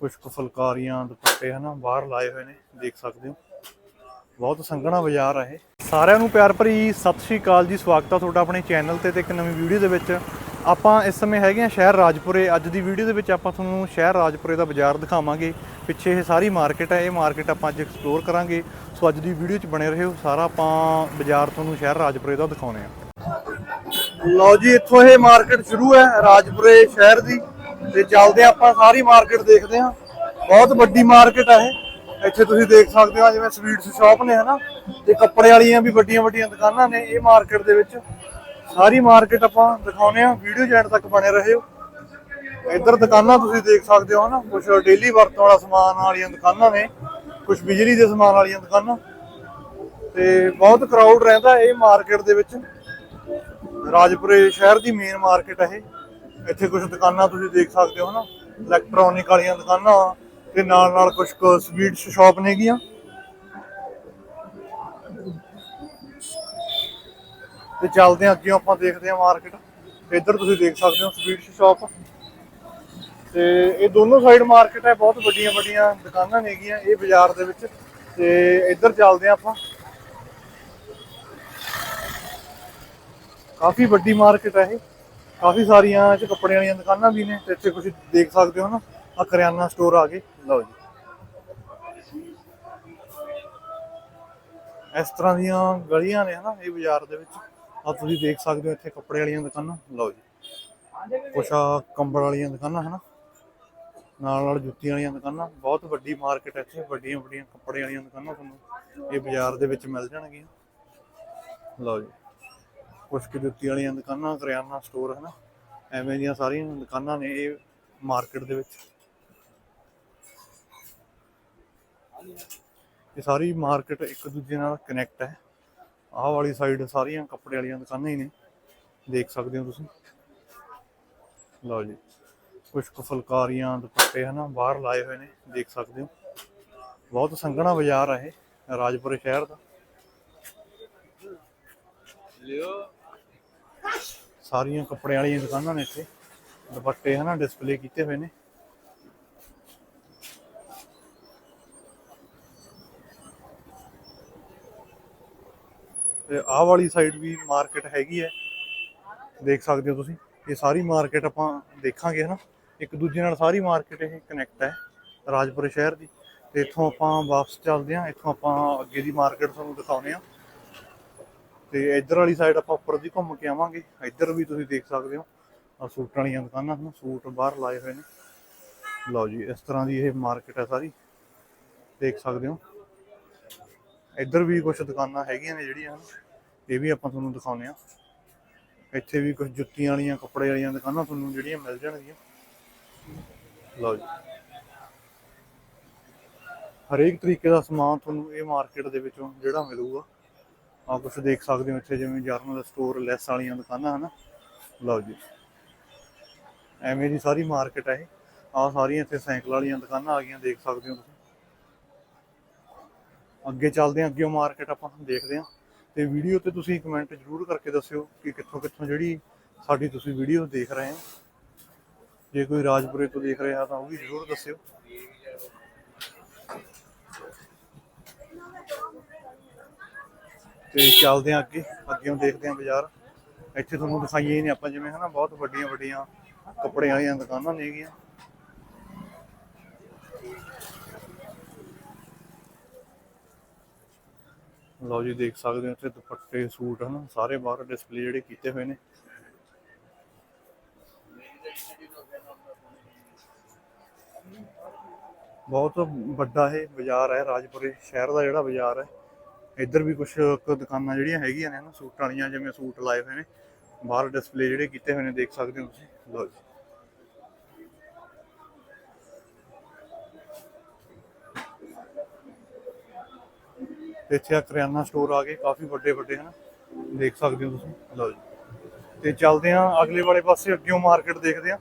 ਕੁਝ ਕੁ ਫੁਲਕਾਰੀਆਂ, ਦੁਪੱਟੇ ਹਨਾ, ਬਾਹਰ ਲਾਏ ਹੋਏ ਨੇ, ਦੇਖ ਸਕਦੇ ਹੋ। ਬਹੁਤ ਸੰਘਣਾ ਬਾਜ਼ਾਰ ਆ ਇਹ। ਸਾਰਿਆਂ ਨੂੰ ਪਿਆਰ ਭਰੀ ਸਤਿ ਸ਼੍ਰੀ ਅਕਾਲ ਜੀ, ਸਵਾਗਤ ਆ ਤੁਹਾਡਾ ਆਪਣੇ ਚੈਨਲ ਤੇ ਤੇ ਇੱਕ ਨਵੀਂ ਵੀਡੀਓ ਦੇ ਵਿੱਚ। ਆਪਾਂ ਇਸ ਸਮੇਂ ਹੈਗੇ ਆ ਸ਼ਹਿਰ ਰਾਜਪੁਰੇ। ਅੱਜ ਦੀ ਵੀਡੀਓ ਦੇ ਵਿੱਚ ਆਪਾਂ ਤੁਹਾਨੂੰ ਸ਼ਹਿਰ ਰਾਜਪੁਰੇ ਦਾ ਬਾਜ਼ਾਰ ਦਿਖਾਵਾਂਗੇ। ਪਿੱਛੇ ਇਹ ਸਾਰੀ ਮਾਰਕੀਟ ਹੈ ਇਹ ਮਾਰਕੀਟ ਆਪਾਂ ਅੱਜ ਐਕਸਪਲੋਰ ਕਰਾਂਗੇ। ਸੋ ਅੱਜ ਦੀ ਵੀਡੀਓ 'ਚ ਬਣੇ ਰਹੋ, ਸਾਰਾ ਆਪਾਂ ਬਾਜ਼ਾਰ ਤੁਹਾਨੂੰ ਸ਼ਹਿਰ ਰਾਜਪੁਰੇ ਦਾ ਦਿਖਾਉਣੇ ਆ ਲਓ ਜੀ, ਇੱਥੋਂ ਇਹ ਮਾਰਕੀਟ ਸ਼ੁਰੂ ਹੈ ਰਾਜਪੁਰੇ ਸ਼ਹਿਰ ਦੀ। ਤੇ ਚੱਲਦੇ ਆਪਾਂ ਸਾਰੀ ਮਾਰਕੀਟ ਦੇਖਦੇ ਹਾਂ। ਬਹੁਤ ਵੱਡੀ ਮਾਰਕੀਟ ਹੈ ਇਹ। ਇੱਥੇ ਤੁਸੀਂ ਦੇਖ ਸਕਦੇ ਹੋ, ਜਿਵੇਂ ਸਵੀਟਸ ਸ਼ਾਪ ਨੇ, ਹਨਾ? ਤੇ ਕੱਪੜੇ ਵਾਲੀਆਂ ਵੀ ਵੱਡੀਆਂ ਵੱਡੀਆਂ ਦੁਕਾਨਾਂ ਨੇ ਇਹ ਮਾਰਕੀਟ ਦੇ ਵਿੱਚ। ਸਾਰੀ ਮਾਰਕੀਟ ਆਪਾਂ ਦਿਖਾਉਨੇ ਆ ਵੀਡੀਓ ਜੈਂਡ ਤੱਕ ਬਣੇ ਰਹਿਓ ਇੱਧਰ ਦੁਕਾਨਾਂ ਤੁਸੀਂ ਦੇਖ ਸਕਦੇ ਹੋ, ਹਨਾ? ਕੁਝ ਡੇਲੀ ਵਰਤੋਂ ਵਾਲਾ ਸਮਾਨ ਵਾਲੀਆਂ ਦੁਕਾਨਾਂ ਨੇ। ਕੁਝ ਬਿਜਲੀ ਦੇ ਸਮਾਨ ਵਾਲੀਆਂ ਦੁਕਾਨਾਂ। ਤੇ ਬਹੁਤ ਕਰਾਊਡ ਰਹਿੰਦਾ ਇਹ ਮਾਰਕੀਟ ਦੇ ਵਿੱਚ। ਰਾਜਪੁਰੇ ਸ਼ਹਿਰ ਦੀ ਮੇਨ ਮਾਰਕੀਟ ਹੈ ਇਹ। ਇੱਥੇ ਕੁਝ ਦੁਕਾਨਾਂ ਤੁਸੀਂ ਦੇਖ ਸਕਦੇ ਹੋ ਨਾ ਇਲੈਕਟ੍ਰੋਨਿਕ ਵਾਲੀਆਂ ਦੁਕਾਨਾਂ ਤੇ ਨਾਲ ਨਾਲ ਕੁਝ ਕੁ ਸਵੀਟਸ ਸ਼ਾਪ ਨੇਗੀਆਂ ਤੇ ਚੱਲਦੇ ਹਾਂ ਅੱਗੇ, ਆਪਾਂ ਦੇਖਦੇ ਹਾਂ ਮਾਰਕੀਟ ਇੱਧਰ ਤੁਸੀਂ ਦੇਖ ਸਕਦੇ ਹੋ ਸਵੀਟਸ ਸ਼ਾਪ ਤੇ ਇਹ ਦੋਨੋਂ ਸਾਈਡ ਮਾਰਕੀਟ ਹੈ, ਬਹੁਤ ਵੱਡੀਆਂ ਵੱਡੀਆਂ ਦੁਕਾਨਾਂ ਨੇਗੀਆਂ ਇਹ ਬਾਜ਼ਾਰ ਦੇ ਵਿੱਚ। ਤੇ ਇੱਧਰ ਚੱਲਦੇ ਹਾਂ ਆਪਾਂ। ਕਾਫੀ ਵੱਡੀ ਮਾਰਕੀਟ ਹੈ ਇਹ। ਕਾਫੀ ਸਾਰੀਆਂ ਇਹ 'ਚ ਕੱਪੜੇ ਵਾਲੀਆਂ ਦੁਕਾਨਾਂ ਵੀ ਨੇ ਤੇ ਇੱਥੇ ਕੁਝ ਦੇਖ ਸਕਦੇ ਹੋ ਨਾ ਆ ਕਰਿਆਨਾ ਸਟੋਰ ਆ ਗਏ ਲਓ ਜੀ। ਇਸ ਤਰ੍ਹਾਂ ਦੀਆਂ ਗਲੀਆਂ ਨੇ ਹਨਾ, ਇਹ ਬਾਜ਼ਾਰ ਦੇ ਵਿੱਚ। ਆ ਤੁਸੀਂ ਦੇਖ ਸਕਦੇ ਹੋ ਇੱਥੇ ਕੱਪੜੇ ਵਾਲੀਆਂ ਦੁਕਾਨਾਂ। ਲਓ ਜੀ। ਕੁਛ ਆ ਕੰਬਲ ਵਾਲੀਆਂ ਦੁਕਾਨਾਂ ਹਨਾ। ਨਾਲ ਨਾਲ ਜੁੱਤੀਆਂ ਵਾਲੀਆਂ ਦੁਕਾਨਾਂ। ਬਹੁਤ ਵੱਡੀ ਮਾਰਕੀਟ ਹੈ ਇੱਥੇ। ਵੱਡੀਆਂ ਵੱਡੀਆਂ ਕੱਪੜੇ ਵਾਲੀਆਂ ਦੁਕਾਨਾਂ ਤੁਹਾਨੂੰ ਇਹ ਬਾਜ਼ਾਰ ਦੇ ਵਿੱਚ ਮਿਲ ਜਾਣਗੀਆਂ। ਲਓ ਜੀ। ਕੁਛ ਕੁ ਜੁੱਤੀ ਵਾਲੀਆਂ ਦੁਕਾਨਾਂ, ਕਰਿਆਨਾ ਸਟੋਰ ਹਨਾ? ਐਵੇਂ ਦੀਆਂ ਸਾਰੀਆਂ ਦੁਕਾਨਾਂ ਨੇ ਇਹ ਮਾਰਕੀਟ ਦੇ ਵਿੱਚ। ਇਹ ਸਾਰੀ ਮਾਰਕੀਟ ਇੱਕ ਦੂਜੇ ਨਾਲ ਕਨੈਕਟ ਹੈ। ਆਹ ਵਾਲੀ ਸਾਈਡ ਸਾਰੀਆਂ ਕੱਪੜੇ ਵਾਲੀਆਂ ਦੁਕਾਨਾਂ ਹੀ ਨੇ। ਦੇਖ ਸਕਦੇ ਹੋ ਤੁਸੀਂ। ਲਓ ਜੀ। ਕੁਛ ਕੁ ਫੁਲਕਾਰੀਆਂ, ਦੁਪੱਟੇ, ਹਨਾ? ਬਾਹਰ ਲਾਏ ਹੋਏ ਨੇ। ਦੇਖ ਸਕਦੇ ਹੋ। ਬਹੁਤ ਸੰਘਣਾ ਬਾਜ਼ਾਰ ਹੈ ਇਹ, ਰਾਜਪੁਰੇ ਸ਼ਹਿਰ ਦਾ। ਸਾਰੀਆਂ ਕੱਪੜੇ ਵਾਲੀਆਂ ਦੁਕਾਨਾਂ ਨੇ ਇੱਥੇ। ਦੁਪੱਟੇ ਹਨਾ ਡਿਸਪਲੇ ਕੀਤੇ ਹੋਏ ਨੇ। ਤੇ ਆਹ ਵਾਲੀ ਸਾਈਡ ਵੀ ਮਾਰਕੀਟ ਹੈਗੀ ਹੈ। ਦੇਖ ਸਕਦੇ ਹੋ ਤੁਸੀਂ। ਇਹ ਸਾਰੀ ਮਾਰਕੀਟ ਆਪਾਂ ਦੇਖਾਂਗੇ ਹਨਾ। ਇੱਕ ਦੂਜੇ ਨਾਲ ਸਾਰੀ ਮਾਰਕੀਟ ਇਹ ਕਨੈਕਟ ਹੈ, ਰਾਜਪੁਰ ਸ਼ਹਿਰ ਦੀ। ਤੇ ਇੱਥੋਂ ਆਪਾਂ ਵਾਪਸ ਚੱਲਦੇ ਹਾਂ। ਇੱਥੋਂ ਆਪਾਂ ਅੱਗੇ ਦੀ ਮਾਰਕੀਟ ਤੁਹਾਨੂੰ ਦਿਖਾਉਂਦੇ ਹਾਂ। ਤੇ ਇੱਧਰ ਵਾਲੀ ਸਾਈਡ ਆਪਾਂ ਉੱਪਰ ਦੀ ਘੁੰਮ ਕੇ ਆਵਾਂਗੇ। ਇੱਧਰ ਵੀ ਤੁਸੀਂ ਦੇਖ ਸਕਦੇ ਹੋ। ਆ ਸੂਟਾਂ ਵਾਲੀਆਂ ਦੁਕਾਨਾਂ ਹਨ ਸੂਟ ਬਾਹਰ ਲਾਏ ਹੋਏ ਨੇ। ਲਓ ਜੀ, ਇਸ ਤਰ੍ਹਾਂ ਦੀ ਇਹ ਮਾਰਕੀਟ ਹੈ ਸਾਰੀ। ਦੇਖ ਸਕਦੇ ਹੋ। ਇੱਧਰ ਵੀ ਕੁਝ ਦੁਕਾਨਾਂ ਹੈਗੀਆਂ ਨੇ ਜਿਹੜੀਆਂ ਇਹ ਵੀ ਆਪਾਂ ਤੁਹਾਨੂੰ ਦਿਖਾਉਂਦੇ ਆ ਇੱਥੇ ਵੀ ਕੁਝ ਜੁੱਤੀਆਂ ਵਾਲੀਆਂ, ਕੱਪੜੇ ਵਾਲੀਆਂ ਦੁਕਾਨਾਂ ਤੁਹਾਨੂੰ ਜਿਹੜੀਆਂ ਮਿਲ ਜਾਣਗੀਆਂ। ਲਓ ਜੀ। ਹਰੇਕ ਤਰੀਕੇ ਦਾ ਸਮਾਨ ਤੁਹਾਨੂੰ ਇਹ ਮਾਰਕੀਟ ਦੇ ਵਿੱਚੋਂ ਜਿਹੜਾ ਮਿਲੂਗਾ। ਆ ਕੁਝ ਦੇਖ ਸਕਦੇ ਹੋ ਇੱਥੇ ਜਿਵੇਂ ਜਰਨਲ ਸਟੋਰ ਲੈਸ ਵਾਲੀਆਂ ਦੁਕਾਨਾਂ ਹਨ। ਲਓ ਜੀ। ਐਵੇਂ ਦੀ ਸਾਰੀ ਮਾਰਕੀਟ ਹੈ ਆ ਸਾਰੀਆਂ ਇੱਥੇ ਸਾਈਕਲ ਵਾਲੀਆਂ ਦੁਕਾਨਾਂ ਆ ਗਈਆਂ, ਦੇਖ ਸਕਦੇ ਹੋ ਤੁਸੀਂ। ਅੱਗੇ ਚੱਲਦੇ ਹਾਂ, ਅੱਗੇ ਮਾਰਕੀਟ ਆਪਾਂ ਦੇਖਦੇ ਹਾਂ। ਤੇ ਵੀਡੀਓ ਤੇ ਤੁਸੀਂ ਕਮੈਂਟ ਜ਼ਰੂਰ ਕਰਕੇ ਦੱਸਿਓ ਕਿ ਕਿੱਥੋਂ ਕਿੱਥੋਂ ਜਿਹੜੀ ਸਾਡੀ ਤੁਸੀਂ ਵੀਡੀਓ ਦੇਖ ਰਹੇ ਹੋ। ਜੇ ਕੋਈ ਰਾਜਪੁਰੇ ਤੋਂ ਦੇਖ ਰਿਹਾ ਤਾਂ ਉਹ ਵੀ ਜ਼ਰੂਰ ਦੱਸਿਓ। ਤੇ ਚੱਲਦੇ ਹਾਂ ਅੱਗੇ, ਅੱਗੇੋਂ ਦੇਖਦੇ ਹਾਂ ਬਾਜ਼ਾਰ। ਇੱਥੇ ਤੁਹਾਨੂੰ ਦਿਖਾਈਏ ਨੇ ਆਪਾਂ, ਜਿਵੇਂ ਹਨਾ ਬਹੁਤ ਵੱਡੀਆਂ ਵੱਡੀਆਂ ਕੱਪੜੇ ਵਾਲੀਆਂ ਦੁਕਾਨਾਂ ਨੇਗੀਆਂ ਲਓ ਜੀ, ਦੇਖ ਸਕਦੇ ਹੋ ਇੱਥੇ ਦੁਪੱਟੇ, ਸੂਟ ਹਨ, ਸਾਰੇ ਬਾਹਰ ਡਿਸਪਲੇ ਜਿਹੜੇ ਕੀਤੇ ਹੋਏ ਨੇ। ਬਹੁਤ ਵੱਡਾ ਇਹ ਬਾਜ਼ਾਰ ਹੈ, ਰਾਜਪੁਰੇ ਸ਼ਹਿਰ ਦਾ ਜਿਹੜਾ ਬਾਜ਼ਾਰ ਹੈ। ਇੱਧਰ ਵੀ ਕੁਝ ਦੁਕਾਨਾਂ ਜਿਹੜੀਆਂ ਹੈਗੀਆਂ ਨੇ ਨਾ, ਸੂਟਾਂ ਵਾਲੀਆਂ, ਜਿਵੇਂ ਸੂਟ ਲਾਏ ਹੋਏ ਨੇ, ਬਾਹਰ ਡਿਸਪਲੇ ਜਿਹੜੇ ਕੀਤੇ ਹੋਏ ਨੇ, ਦੇਖ ਸਕਦੇ ਹੋ ਤੁਸੀਂ। ਲਓ ਜੀ। ਇੱਥੇ ਆ ਕਰਿਆਨਾ ਸਟੋਰ ਆ ਗਏ, ਕਾਫੀ ਵੱਡੇ ਵੱਡੇ, ਹਨ। ਦੇਖ ਸਕਦੇ ਹੋ ਤੁਸੀਂ। ਲਓ ਜੀ। ਤੇ ਚੱਲਦੇ ਆ ਅਗਲੇ ਵਾਲੇ ਪਾਸੇ ਅੱਗਿਓਂ ਮਾਰਕੀਟ ਦੇਖਦੇ ਆ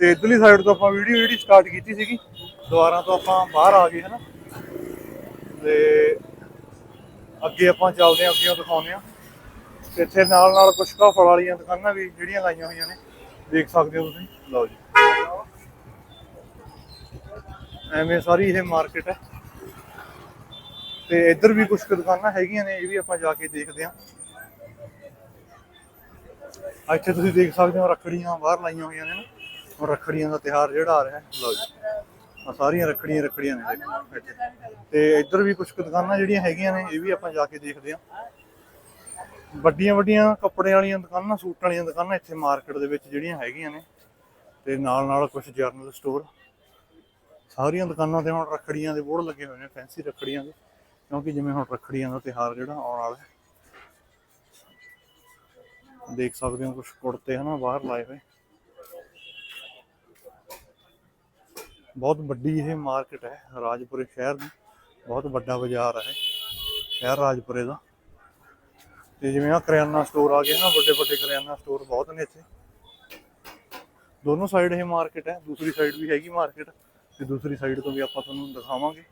ਤੇ ਇਧਰਲੀ ਸਾਈਡ ਤੋਂ ਆਪਾਂ ਵੀਡੀਓ ਜਿਹੜੀ ਸਟਾਰਟ ਕੀਤੀ ਸੀਗੀ, ਦੁਬਾਰਾ ਤੋਂ ਆਪਾਂ ਬਾਹਰ ਆ ਗਏ, ਹਨਾ। ਤੇ ਅੱਗੇ ਆਪਾਂ ਚੱਲਦੇ ਹਾਂ ਅੱਗੇ ਦਿਖਾਉਂਦੇ ਹਾਂ। ਤੇ ਇੱਥੇ ਨਾਲ ਨਾਲ ਕੁਝ ਕਾ ਫਲ ਵਾਲੀਆਂ ਦੁਕਾਨਾਂ ਵੀ ਜਿਹੜੀਆਂ ਲਾਈਆਂ ਹੋਈਆਂ ਨੇ। ਦੇਖ ਸਕਦੇ ਹੋ ਤੁਸੀਂ? ਲਓ ਜੀ। ਐਵੇਂ ਸਾਰੀ ਇਹ ਮਾਰਕੀਟ ਹੈ। ਤੇ ਇੱਧਰ ਵੀ ਕੁਝ ਦੁਕਾਨਾਂ ਹੈਗੀਆਂ ਨੇ, ਇਹ ਵੀ ਆਪਾਂ ਜਾ ਕੇ ਦੇਖਦੇ ਹਾਂ। ਇੱਥੇ ਤੁਸੀਂ ਦੇਖ ਸਕਦੇ ਹੋ, ਰੱਖੜੀਆਂ ਬਾਹਰ ਲਾਈਆਂ ਹੋਈਆਂ ਨੇ ਨਾ। ਰੱਖੜੀਆਂ ਦਾ ਤਿਹਾਰ ਜਿਹੜਾ ਆ ਰਿਹਾ ਹੈ। ਲਓ ਜੀ। ਆ ਸਾਰੀਆਂ ਰੱਖੜੀਆਂ ਰੱਖੜੀਆਂ ਨੇ ਦੇਖੋ, ਇੱਥੇ। ਤੇ ਇੱਧਰ ਵੀ ਕੁਝ ਦੁਕਾਨਾਂ ਜਿਹੜੀਆਂ ਹੈਗੀਆਂ ਨੇ, ਇਹ ਵੀ ਆਪਾਂ ਜਾ ਕੇ ਦੇਖਦੇ ਹਾਂ। ਵੱਡੀਆਂ ਵੱਡੀਆਂ ਕੱਪੜੇ ਵਾਲੀਆਂ ਦੁਕਾਨਾਂ, ਸੂਟਾਂ ਵਾਲੀਆਂ ਦੁਕਾਨਾਂ ਇੱਥੇ ਮਾਰਕੀਟ ਦੇ ਵਿੱਚ ਜਿਹੜੀਆਂ ਹੈਗੀਆਂ ਨੇ। ਤੇ ਨਾਲ ਨਾਲ ਕੁਝ ਜਰਨਲ ਸਟੋਰ। ਸਾਰੀਆਂ ਦੁਕਾਨਾਂ ਤੇ ਹੁਣ ਰੱਖੜੀਆਂ ਦੇ ਬੋਰਡ ਲੱਗੇ ਹੋਏ ਨੇ, ਫੈਂਸੀ ਰੱਖੜੀਆਂ ਦੇ। ਕਿਉਂਕਿ ਜਿਵੇਂ ਹੁਣ ਰੱਖੜੀਆਂ ਦਾ ਤਿਹਾਰ ਜਿਹੜਾ ਆਉਣ ਵਾਲਾ ਹੈ। ਦੇਖ ਸਕਦੇ ਹੋ ਕੁਝ ਕੁੜਤੇ ਹਨਾ, ਬਾਹਰ ਲਾਏ ਹੋਏ। ਬਹੁਤ ਵੱਡੀ ਇਹ ਮਾਰਕੀਟ ਹੈ ਰਾਜਪੁਰੇ ਸ਼ਹਿਰ ਦੀ, ਬਹੁਤ ਵੱਡਾ ਬਾਜ਼ਾਰ ਹੈ ਸ਼ਹਿਰ ਰਾਜਪੁਰੇ ਦਾ। ਤੇ ਜਿਵੇਂ ਆ ਕਰਿਆਨਾ ਸਟੋਰ ਆ ਗਏ ਨਾ, ਵੱਡੇ ਵੱਡੇ ਕਰਿਆਨਾ ਸਟੋਰ ਬਹੁਤ ਨੇ ਇੱਥੇ। ਦੋਨੋਂ ਸਾਈਡ ਇਹ ਮਾਰਕੀਟ ਹੈ, ਦੂਸਰੀ ਸਾਈਡ ਵੀ ਹੈਗੀ ਮਾਰਕੀਟ ਤੇ ਦੂਸਰੀ ਸਾਈਡ ਤੋਂ ਵੀ ਆਪਾਂ ਤੁਹਾਨੂੰ ਦਿਖਾਵਾਂਗੇ।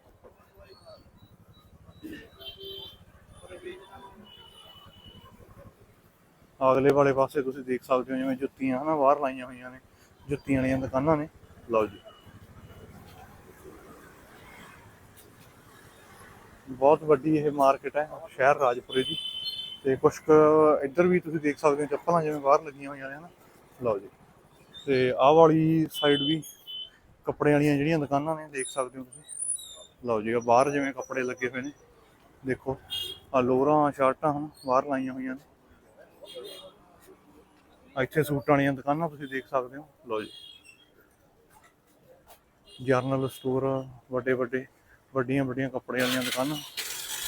ਅਗਲੇ ਵਾਲੇ ਪਾਸੇ ਤੁਸੀਂ ਦੇਖ ਸਕਦੇ ਹੋ ਜਿਵੇਂ ਜੁੱਤੀਆਂ ਹਨਾ, ਬਾਹਰ ਲਾਈਆਂ ਹੋਈਆਂ ਨੇ, ਜੁੱਤੀਆਂ ਵਾਲੀਆਂ ਦੁਕਾਨਾਂ ਨੇ। ਲਓ ਜੀ। ਬਹੁਤ ਵੱਡੀ ਇਹ ਮਾਰਕੀਟ ਹੈ, ਸ਼ਹਿਰ ਰਾਜਪੁਰੇ ਦੀ। ਤੇ ਕੁਝ ਕੁ ਇੱਧਰ ਵੀ ਤੁਸੀਂ ਦੇਖ ਸਕਦੇ ਹੋ, ਚੱਪਲਾਂ ਜਿਵੇਂ ਬਾਹਰ ਲੱਗੀਆਂ ਹੋਈਆਂ ਨੇ ਨਾ। ਲਓ ਜੀ। ਤੇ ਆਹ ਵਾਲੀ ਸਾਈਡ ਵੀ ਕੱਪੜੇ ਵਾਲੀਆਂ ਜਿਹੜੀਆਂ ਦੁਕਾਨਾਂ ਨੇ, ਦੇਖ ਸਕਦੇ ਹੋ ਤੁਸੀਂ। ਲਓ ਜੀ ਆ ਬਾਹਰ ਜਿਵੇਂ ਕੱਪੜੇ ਲੱਗੇ ਹੋਏ ਨੇ। ਦੇਖੋ ਆ ਲੋਰਾਂ ਸ਼ਰਟਾਂ ਹਨ ਬਾਹਰ ਲਾਈਆਂ ਹੋਈਆਂ ਨੇ। ਇੱਥੇ ਸੂਟਾਂ ਵਾਲੀਆਂ ਦੁਕਾਨਾਂ ਤੁਸੀਂ ਦੇਖ ਸਕਦੇ ਹੋ। ਲਓ ਜੀ। ਜਰਨਲ ਸਟੋਰ ਵੱਡੇ ਵੱਡੇ ਵੱਡੀਆਂ ਵੱਡੀਆਂ ਕੱਪੜੇ ਵਾਲੀਆਂ ਦੁਕਾਨਾਂ।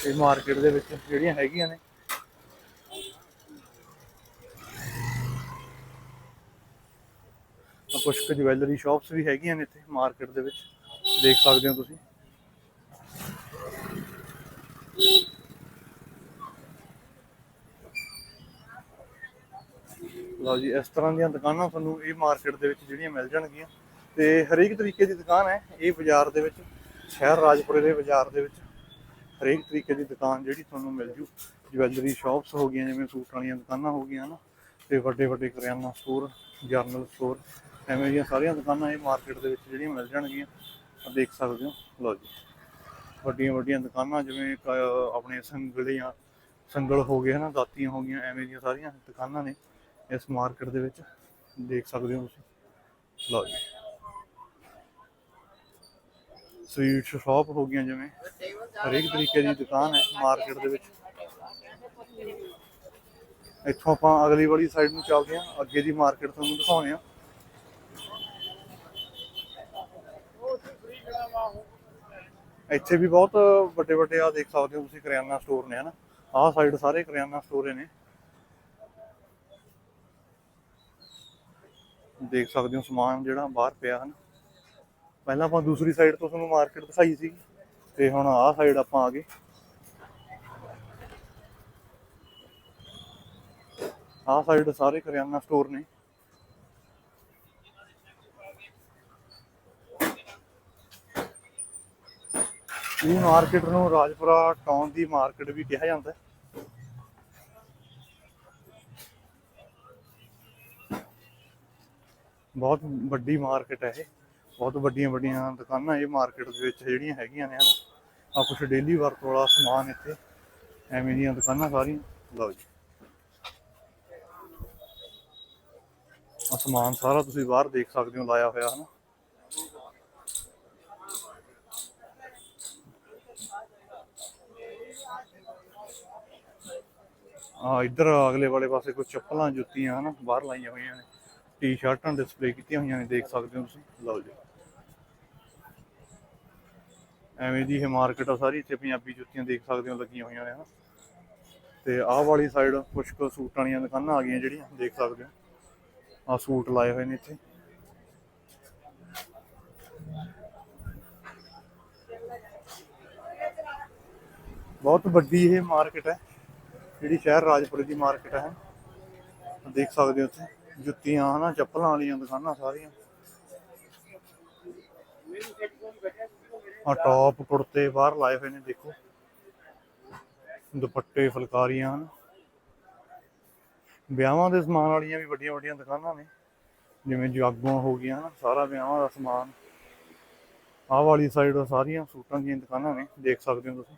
ਇਹ ਮਾਰਕੀਟ ਦੇ ਵਿੱਚ ਜਿਹੜੀਆਂ ਹੈਗੀਆਂ ਨੇ। ਕੁਝ ਕੁ ਜਵੈਲਰੀ ਸ਼ਾਪਸ ਵੀ ਹੈਗੀਆਂ ਨੇ ਇੱਥੇ ਮਾਰਕੀਟ ਦੇ ਵਿੱਚ। ਦੇਖ ਸਕਦੇ ਹੋ ਤੁਸੀਂ। ਲਓ ਜੀ, ਇਸ ਤਰ੍ਹਾਂ ਦੀਆਂ ਦੁਕਾਨਾਂ ਤੁਹਾਨੂੰ ਇਹ ਮਾਰਕੀਟ ਦੇ ਵਿੱਚ ਜਿਹੜੀਆਂ ਮਿਲ ਜਾਣਗੀਆਂ। ਤੇ ਹਰੇਕ ਤਰੀਕੇ ਦੀ ਦੁਕਾਨ ਹੈ। ਇਹ ਬਾਜ਼ਾਰ ਦੇ ਵਿੱਚ ਸ਼ਹਿਰ ਰਾਜਪੁਰੇ ਦੇ ਬਾਜ਼ਾਰ ਦੇ ਵਿੱਚ ਹਰੇਕ ਤਰੀਕੇ ਦੀ ਦੁਕਾਨ ਜਿਹੜੀ ਤੁਹਾਨੂੰ ਮਿਲ ਜੂ। ਜਵੈਲਰੀ ਸ਼ਾਪਸ ਹੋ ਗਈਆਂ ਜਿਵੇਂ ਸੂਟ ਵਾਲੀਆਂ ਦੁਕਾਨਾਂ ਹੋ ਗਈਆਂ ਨਾ ਤੇ ਵੱਡੇ ਵੱਡੇ ਕਰਿਆਨਾ ਸਟੋਰ ਜਰਨਲ ਸਟੋਰ ਐਵੇਂ ਦੀਆਂ ਸਾਰੀਆਂ ਦੁਕਾਨਾਂ ਇਹ ਮਾਰਕੀਟ ਦੇ ਵਿੱਚ ਜਿਹੜੀਆਂ ਮਿਲ ਜਾਣਗੀਆਂ। ਆਹ ਦੇਖ ਸਕਦੇ ਹੋ ਲਓ ਜੀ। ਵੱਡੀਆਂ ਵੱਡੀਆਂ ਦੁਕਾਨਾਂ ਜਿਵੇਂ ਇੱਕ, ਅਹ, ਆਪਣੇ ਸੰਗਲੀਆਂ ਸੰਗਲ ਹੋ ਗਏ ਹਨਾ ਦਾਤੀਆਂ ਹੋ ਗਈਆਂ ਐਵੇਂ ਦੀਆਂ ਸਾਰੀਆਂ ਦੁਕਾਨਾਂ ਨੇ ਇਸ ਮਾਰਕੀਟ ਦੇ ਵਿੱਚ। ਦੇਖ ਸਕਦੇ ਹੋ ਤੁਸੀਂ। ਲਓ ਜੀ। ਸਵੀਟ ਸ਼ਾਪ ਹੋ ਗਈਆਂ ਜਿਵੇਂ। ਹਰੇਕ ਤਰੀਕੇ ਦੀ ਦੁਕਾਨ ਹੈ ਮਾਰਕੀਟ ਦੇ ਵਿੱਚ। ਇੱਥੋਂ ਆਪਾਂ ਅਗਲੀ ਵਾਲੀ ਸਾਈਡ ਨੂੰ ਚੱਲਦੇ ਹਾਂ, ਅੱਗੇ ਦੀ ਮਾਰਕੀਟ ਤੁਹਾਨੂੰ ਦਿਖਾਉਂਦੇ ਹਾਂ। ਇੱਥੇ ਵੀ ਬਹੁਤ ਵੱਡੇ ਵੱਡੇ ਆ, ਦੇਖ ਸਕਦੇ ਹੋ ਤੁਸੀਂ ਕਰਿਆਨਾ ਸਟੋਰ ਨੇ, ਹਨਾ। ਆਹ ਸਾਈਡ ਸਾਰੇ ਕਰਿਆਨਾ ਸਟੋਰ ਨੇ। ਦੇਖ ਸਕਦੇ ਹੋ ਸਮਾਨ ਜਿਹੜਾ ਬਾਹਰ ਪਿਆ, ਹਨ। ਪਹਿਲਾਂ ਆਪਾਂ ਦੂਸਰੀ ਸਾਈਡ ਤੋਂ ਤੁਹਾਨੂੰ ਮਾਰਕੀਟ ਦਿਖਾਈ ਸੀ ਤੇ ਹੁਣ ਆਹ ਸਾਈਡ ਆਪਾਂ ਆ ਗਏ। ਆਹ ਸਾਈਡ ਸਾਰੇ ਕਰਿਆਨਾ ਸਟੋਰ ਨੇ। ਇਹ ਮਾਰਕੀਟ ਨੂੰ ਰਾਜਪੁਰਾ ਟਾਊਨ ਦੀ ਮਾਰਕੀਟ ਵੀ ਕਿਹਾ ਜਾਂਦਾ ਹੈ। ਬਹੁਤ ਵੱਡੀ ਮਾਰਕੀਟ ਹੈ ਇਹ। ਬਹੁਤ ਵੱਡੀਆਂ ਵੱਡੀਆਂ ਦੁਕਾਨਾਂ ਇਹ ਮਾਰਕੀਟ ਦੇ ਵਿੱਚ ਜਿਹੜੀਆਂ ਹੈਗੀਆਂ ਨੇ ਹਨਾ। ਆ ਕੁਝ ਡੇਲੀ ਵਰਕ ਵਾਲਾ ਸਮਾਨ ਇੱਥੇ, ਐਵੇਂ ਦੀਆਂ ਦੁਕਾਨਾਂ ਸਾਰੀਆਂ। ਲਓ ਜੀ। ਆ ਸਮਾਨ ਸਾਰਾ ਤੁਸੀਂ ਬਾਹਰ ਦੇਖ ਸਕਦੇ ਹੋ, ਲਾਇਆ ਹੋਇਆ ਹਨਾ। ਆ ਇੱਧਰ ਅਗਲੇ ਵਾਲੇ ਪਾਸੇ ਕੋਈ ਚੱਪਲਾਂ ਜੁੱਤੀਆਂ ਹਨਾ, ਬਾਹਰ ਲਾਈਆਂ ਹੋਈਆਂ ਨੇ। ਟੀ-ਸ਼ਰਟਾਂ ਡਿਸਪਲੇ ਕੀਤੀਆਂ ਹੋਈਆਂ ਨੇ, ਦੇਖ ਸਕਦੇ ਹੋ ਤੁਸੀਂ। ਲਓ ਜੀ। ਐਵੇਂ ਦੀ ਇਹ ਮਾਰਕੀਟ ਆ ਸਾਰੀ, ਇੱਥੇ ਪੰਜਾਬੀ ਜੁੱਤੀਆਂ ਦੇਖ ਸਕਦੇ ਹੋ, ਲੱਗੀਆਂ ਹੋਈਆਂ ਨੇ, ਹਨਾ। ਤੇ ਆਹ ਵਾਲੀ ਸਾਈਡ ਕੁਝ ਕੁ ਸੂਟਾਂ ਵਾਲੀਆਂ ਦੁਕਾਨਾਂ ਆ ਗਈਆਂ ਜਿਹੜੀਆਂ, ਦੇਖ ਸਕਦੇ ਹੋ। ਆ ਸੂਟ ਲਾਏ ਹੋਏ ਨੇ ਇੱਥੇ। ਬਹੁਤ ਵੱਡੀ ਇਹ ਮਾਰਕੀਟ ਹੈ, ਜਿਹੜੀ ਸ਼ਹਿਰ ਰਾਜਪੁਰੇ ਦੀ ਮਾਰਕੀਟ ਹੈ। ਦੇਖ ਸਕਦੇ ਹੋ ਉੱਥੇ ਜੁੱਤੀਆਂ, ਹਨਾ, ਚੱਪਲਾਂ ਵਾਲੀਆਂ ਦੁਕਾਨਾਂ ਸਾਰੀਆਂ। ਆ ਟੌਪ ਕੁੜਤੇ ਬਾਹਰ ਲਾਏ ਹੋਏ ਨੇ, ਦੇਖੋ। ਦੁਪੱਟੇ, ਫੁਲਕਾਰੀਆਂ ਹਨ। ਵਿਆਹਾਂ ਦੇ ਸਮਾਨ ਵਾਲੀਆਂ ਵੀ ਵੱਡੀਆਂ ਵੱਡੀਆਂ ਦੁਕਾਨਾਂ ਨੇ। ਜਿਵੇਂ ਜਾਗੋਆਂ ਹੋ ਗਈਆਂ, ਹਨਾ, ਸਾਰਾ ਵਿਆਹਾਂ ਦਾ ਸਮਾਨ। ਆਹ ਵਾਲੀ ਸਾਈਡ ਸਾਰੀਆਂ ਸੂਟਾਂ ਦੀਆਂ ਦੁਕਾਨਾਂ ਨੇ, ਦੇਖ ਸਕਦੇ ਹੋ ਤੁਸੀਂ।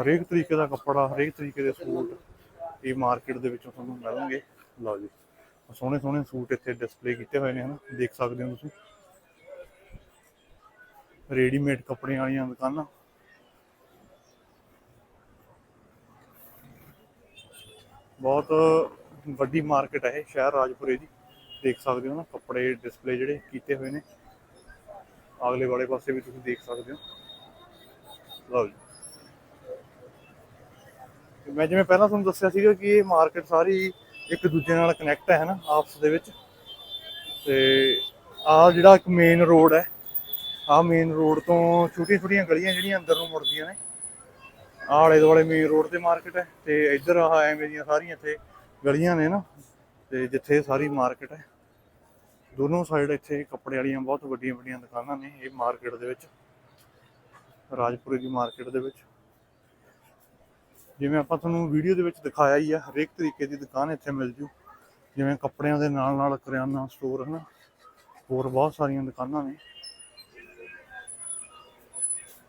ਹਰੇਕ ਤਰੀਕੇ ਦਾ ਕੱਪੜਾ, ਹਰੇਕ ਤਰੀਕੇ ਦੇ ਸੂਟ ਇਹ ਮਾਰਕੀਟ ਦੇ ਵਿੱਚੋਂ ਤੁਹਾਨੂੰ ਮਿਲਣਗੇ। ਲਓ ਜੀ ਸੋਹਣੇ ਸੋਹਣੇ ਸੂਟ ਇੱਥੇ ਡਿਸਪਲੇ ਕੀਤੇ ਹੋਏ ਨੇ, ਹਨਾ, ਦੇਖ ਸਕਦੇ ਹੋ ਤੁਸੀਂ। ਰੈਡੀਮੇਡ ਕੱਪੜਿਆਂ ਵਾਲੀਆਂ ਦੁਕਾਨਾਂ। ਬਹੁਤ ਵੱਡੀ ਮਾਰਕੀਟ ਹੈ ਇਹ ਸ਼ਹਿਰ ਰਾਜਪੁਰੇ ਦੀ। ਦੇਖ ਸਕਦੇ ਹੋ ਨਾ ਕੱਪੜੇ ਡਿਸਪਲੇ ਜਿਹੜੇ ਕੀਤੇ ਹੋਏ ਨੇ। ਅਗਲੇ ਵਾਲੇ ਪਾਸੇ ਵੀ ਤੁਸੀਂ ਦੇਖ ਸਕਦੇ ਹੋ। ਲਓ ਜੀ। ਮੈਂ ਜਿਵੇਂ ਪਹਿਲਾਂ ਤੁਹਾਨੂੰ ਦੱਸਿਆ ਸੀਗਾ ਕਿ ਇਹ ਮਾਰਕੀਟ ਸਾਰੀ ਇੱਕ ਦੂਜੇ ਨਾਲ ਕਨੈਕਟ ਹੈ ਨਾ ਆਪਸ ਦੇ ਵਿੱਚ। ਤੇ ਆ ਜਿਹੜਾ ਇੱਕ ਮੇਨ ਰੋਡ ਹੈ ਆਹ ਮੇਨ ਰੋਡ ਤੋਂ ਛੋਟੀਆਂ ਛੋਟੀਆਂ ਗਲੀਆਂ ਜਿਹੜੀਆਂ ਅੰਦਰ ਨੂੰ ਮੁੜਦੀਆਂ ਨੇ। ਆਹ ਆਲੇ ਦੁਆਲੇ ਮੇਨ ਰੋਡ ਤੇ ਮਾਰਕੀਟ ਹੈ ਤੇ ਇੱਧਰ ਆਹ ਐਵੇਂ ਦੀਆਂ ਸਾਰੀਆਂ ਇੱਥੇ ਗਲੀਆਂ ਨੇ ਨਾ, ਤੇ ਜਿੱਥੇ ਸਾਰੀ ਮਾਰਕੀਟ ਹੈ। ਦੋਨੋਂ ਸਾਈਡ ਇੱਥੇ ਕੱਪੜੇ ਵਾਲੀਆਂ ਬਹੁਤ ਵੱਡੀਆਂ ਵੱਡੀਆਂ ਦੁਕਾਨਾਂ ਨੇ ਇਹ ਮਾਰਕੀਟ ਦੇ ਵਿੱਚ, ਰਾਜਪੁਰੇ ਦੀ ਮਾਰਕੀਟ ਦੇ ਵਿੱਚ। ਜਿਵੇਂ ਆਪਾਂ ਤੁਹਾਨੂੰ ਵੀਡੀਓ ਦੇ ਵਿੱਚ ਦਿਖਾਇਆ ਹੀ ਆ, ਹਰੇਕ ਤਰੀਕੇ ਦੀ ਦੁਕਾਨ ਇੱਥੇ ਮਿਲ ਜੂ। ਜਿਵੇਂ ਕੱਪੜਿਆਂ ਦੇ ਨਾਲ ਨਾਲ ਕਰਿਆਨਾ ਸਟੋਰ ਹਨਾ ਹੋਰ ਬਹੁਤ ਸਾਰੀਆਂ ਦੁਕਾਨਾਂ ਨੇ।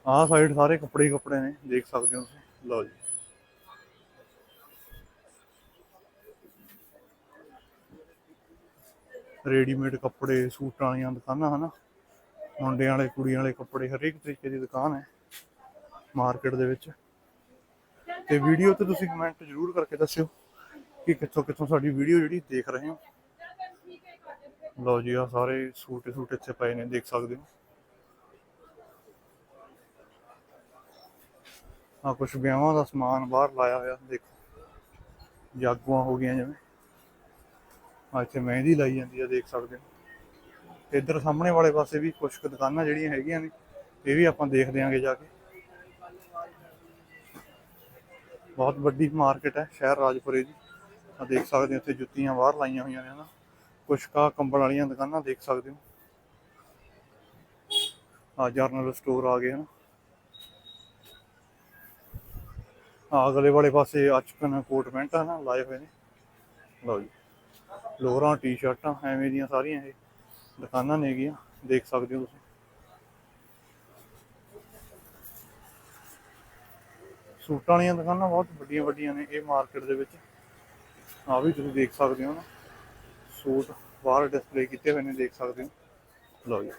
ਆਹ ਸਾਈਡ ਸਾਰੇ ਕੱਪੜੇ ਹੀ ਕੱਪੜੇ ਨੇ, ਦੇਖ ਸਕਦੇ ਹੋ ਤੁਸੀਂ। ਲਓ ਜੀ। ਰੈਡੀਮੇਡ ਕੱਪੜੇ, ਸੂਟਾਂ ਵਾਲੀਆਂ ਦੁਕਾਨਾਂ, ਹਨਾ? ਮੁੰਡਿਆਂ ਵਾਲੇ, ਕੁੜੀਆਂ ਵਾਲੇ ਕੱਪੜੇ ਹਰੇਕ ਤਰੀਕੇ ਦੀ ਦੁਕਾਨ ਹੈ ਮਾਰਕੀਟ ਦੇ ਵਿੱਚ। ਤੇ ਵੀਡੀਓ ਤੇ ਤੁਸੀਂ ਕਮੈਂਟ ਜ਼ਰੂਰ ਕਰਕੇ ਦੱਸਿਓ ਕਿ ਕਿੱਥੋਂ ਕਿੱਥੋਂ ਸਾਡੀ ਵੀਡੀਓ ਜਿਹੜੀ ਦੇਖ ਰਹੇ ਹੋ। ਲਓ ਜੀ ਆ ਸਾਰੇ ਸੂਟ ਸੂਟ ਇੱਥੇ ਪਏ ਨੇ, ਦੇਖ ਸਕਦੇ ਹੋ। ਆ ਕੁਝ ਵਿਆਹਾਂ ਦਾ ਸਮਾਨ ਬਾਹਰ ਲਾਇਆ ਹੋਇਆ, ਦੇਖੋ। ਜਾਗੂਆਂ ਹੋ ਗਈਆਂ ਜਿਵੇਂ। ਆ ਇੱਥੇ ਮਹਿੰਦੀ ਲਾਈ ਜਾਂਦੀ ਆ, ਦੇਖ ਸਕਦੇ ਹੋ। ਇੱਧਰ ਸਾਹਮਣੇ ਵਾਲੇ ਪਾਸੇ ਵੀ ਕੁਝ ਕੁ ਦੁਕਾਨਾਂ ਜਿਹੜੀਆਂ ਹੈਗੀਆਂ ਨੇ, ਇਹ ਵੀ ਆਪਾਂ ਦੇਖਦੇ ਆਂਗੇ ਜਾ ਕੇ। ਬਹੁਤ ਵੱਡੀ ਮਾਰਕੀਟ ਹੈ ਸ਼ਹਿਰ ਰਾਜਪੁਰੇ ਦੀ। ਆ ਦੇਖ ਸਕਦੇ ਹੋ, ਇੱਥੇ ਜੁੱਤੀਆਂ ਬਾਹਰ ਲਾਈਆਂ ਹੋਈਆਂ ਨੇ, ਹਨਾ। ਕੁਛ ਕਾ ਕੰਬਲ ਵਾਲੀਆਂ ਦੁਕਾਨਾਂ ਦੇਖ ਸਕਦੇ ਹੋ। ਆ ਜਰਨਲ ਸਟੋਰ ਆ ਗਏ, ਹਨ ਆ ਅਗਲੇ ਵਾਲੇ ਪਾਸੇ ਅਚਕਨ ਕੋਟ ਪੈਂਟ ਨਾ ਲਾਏ ਹੋਏ ਨੇ। ਲਓ ਜੀ, ਲੋਰਾਂ, ਟੀ-ਸ਼ਰਟਾਂ, ਐਵੇਂ ਦੀਆਂ ਸਾਰੀਆਂ ਇਹ ਦੁਕਾਨਾਂ ਨੇਗੀਆਂ ਦੇਖ ਸਕਦੇ ਹੋ ਤੁਸੀਂ। ਸੂਟਾਂ ਵਾਲੀਆਂ ਦੁਕਾਨਾਂ ਬਹੁਤ ਵੱਡੀਆਂ ਵੱਡੀਆਂ ਨੇ ਇਹ ਮਾਰਕੀਟ ਦੇ ਵਿੱਚ। ਆ ਵੀ ਤੁਸੀਂ ਦੇਖ ਸਕਦੇ ਹੋ ਨਾ। ਸੂਟ ਬਾਹਰ ਡਿਸਪਲੇ ਕੀਤੇ ਹੋਏ ਨੇ, ਦੇਖ ਸਕਦੇ ਹੋ। ਲਓ ਜੀ,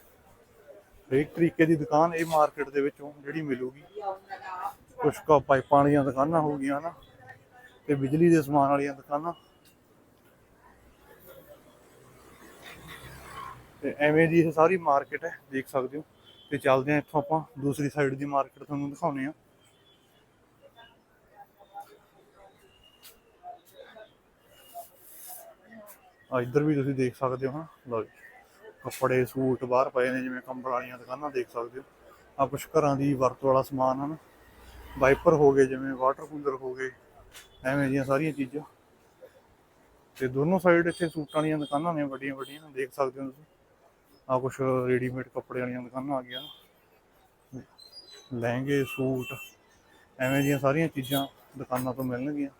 ਹਰੇਕ ਤਰੀਕੇ ਦੀ ਦੁਕਾਨ ਇਹ ਮਾਰਕੀਟ ਦੇ ਵਿੱਚੋਂ ਜਿਹੜੀ ਮਿਲੂਗੀ। ਕੁਛ ਕਾ ਪਾਈਪਾਂ ਵਾਲੀਆਂ ਦੁਕਾਨਾਂ ਹੋ ਗਈਆਂ ਨਾ ਤੇ ਬਿਜਲੀ ਦੇ ਸਮਾਨ ਵਾਲੀਆਂ ਦੁਕਾਨਾਂ। ਤੇ ਐਵੇਂ ਦੀ ਇਹ ਸਾਰੀ ਮਾਰਕੀਟ ਹੈ, ਦੇਖ ਸਕਦੇ ਹੋ। ਤੇ ਚੱਲਦੇ ਆ ਇੱਥੋਂ ਆਪਾਂ, ਦੂਸਰੀ ਸਾਈਡ ਦੀ ਮਾਰਕੀਟ ਤੁਹਾਨੂੰ ਦਿਖਾਉਨੇ ਆ ਆ ਇੱਧਰ ਵੀ ਤੁਸੀਂ ਦੇਖ ਸਕਦੇ ਹੋ ਹਾਂ ਲਓ ਜੀ। ਕੱਪੜੇ, ਸੂਟ ਬਾਹਰ ਪਏ ਨੇ, ਜਿਵੇਂ ਕੰਬਲ ਵਾਲੀਆਂ ਦੁਕਾਨਾਂ ਦੇਖ ਸਕਦੇ ਹੋ। ਆ ਕੁਛ ਘਰਾਂ ਦੀ ਵਰਤੋਂ ਵਾਲਾ ਸਮਾਨ ਹਨ। ਵਾਈਪਰ ਹੋ ਗਏ, ਜਿਵੇਂ ਵਾਟਰ ਕੂਲਰ ਹੋ ਗਏ, ਐਵੇਂ ਦੀਆਂ ਸਾਰੀਆਂ ਚੀਜ਼ਾਂ। ਤੇ ਦੋਨੋਂ ਸਾਈਡ ਇੱਥੇ ਸੂਟਾਂ ਵਾਲੀਆਂ ਦੁਕਾਨਾਂ ਨੇ, ਵੱਡੀਆਂ ਵੱਡੀਆਂ ਦੇਖ ਸਕਦੇ ਹੋ ਤੁਸੀਂ। ਆ ਕੁਛ ਰੈਡੀਮੇਡ ਕੱਪੜੇ ਵਾਲੀਆਂ ਦੁਕਾਨਾਂ ਆ ਗਈਆਂ। ਲਹਿੰਗੇ, ਸੂਟ, ਐਵੇਂ ਦੀਆਂ ਸਾਰੀਆਂ ਚੀਜ਼ਾਂ ਦੁਕਾਨਾਂ ਤੋਂ ਮਿਲਣਗੀਆਂ।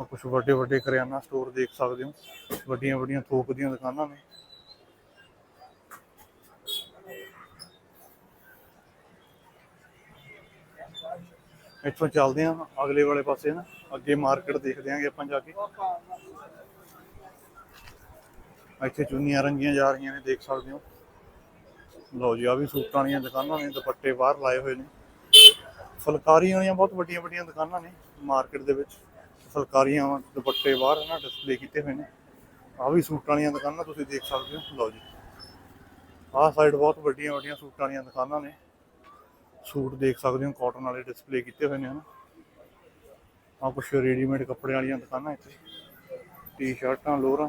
ਆ ਕੁਛ ਵੱਡੇ ਵੱਡੇ ਕਰਿਆਨਾ ਸਟੋਰ ਦੇਖ ਸਕਦੇ ਹੋ। ਵੱਡੀਆਂ ਵੱਡੀਆਂ ਥੋਕ ਦੀਆਂ ਦੁਕਾਨਾਂ ਨੇ। ਇੱਥੋਂ ਚੱਲਦੇ ਆਂ, ਅਗਲੇ ਵਾਲੇ ਪਾਸੇ ਨਾ, ਅੱਗੇ ਮਾਰਕੀਟ ਦੇਖਦੇ ਆਂਗੇ ਆਪਾਂ ਜਾ ਕੇ। ਇੱਥੇ ਚੁੰਨੀਆਂ ਰੰਗੀਆਂ ਜਾ ਰਹੀਆਂ ਨੇ, ਦੇਖ ਸਕਦੇ ਹੋ। ਲਓ ਜੀ ਆ ਵੀ ਸੂਟਾਂ ਵਾਲੀਆਂ ਦੁਕਾਨਾਂ ਨੇ, ਦੁਪੱਟੇ ਬਾਹਰ ਲਾਏ ਹੋਏ ਨੇ। ਫੁਲਕਾਰੀਆਂ ਵਾਲੀਆਂ ਬਹੁਤ ਵੱਡੀਆਂ ਵੱਡੀਆਂ ਦੁਕਾਨਾਂ ਨੇ ਮਾਰਕੀਟ ਦੇ ਵਿੱਚ। ਫੁਲਕਾਰੀਆਂ, ਦੁਪੱਟੇ ਬਾਹਰ ਨਾ ਡਿਸਪਲੇ ਕੀਤੇ ਹੋਏ ਨੇ। ਆ ਵੀ ਸੂਟਾਂ ਵਾਲੀਆਂ ਦੁਕਾਨਾਂ ਤੁਸੀਂ ਦੇਖ ਸਕਦੇ ਹੋ। ਲਓ ਜੀ, ਆਹ ਸਾਈਡ ਬਹੁਤ ਵੱਡੀਆਂ ਵੱਡੀਆਂ ਸੂਟਾਂ ਵਾਲੀਆਂ ਦੁਕਾਨਾਂ ਨੇ। ਸੂਟ ਦੇਖ ਸਕਦੇ ਹੋ ਕਾਟਨ ਵਾਲੇ ਡਿਸਪਲੇ ਕੀਤੇ ਹੋਏ ਨੇ, ਹਨਾ। ਆ ਕੁਛ ਰੈਡੀਮੇਡ ਕੱਪੜੇ ਵਾਲੀਆਂ ਦੁਕਾਨਾਂ ਇੱਥੇ। ਟੀ-ਸ਼ਰਟਾਂ ਲੋਰਾਂ।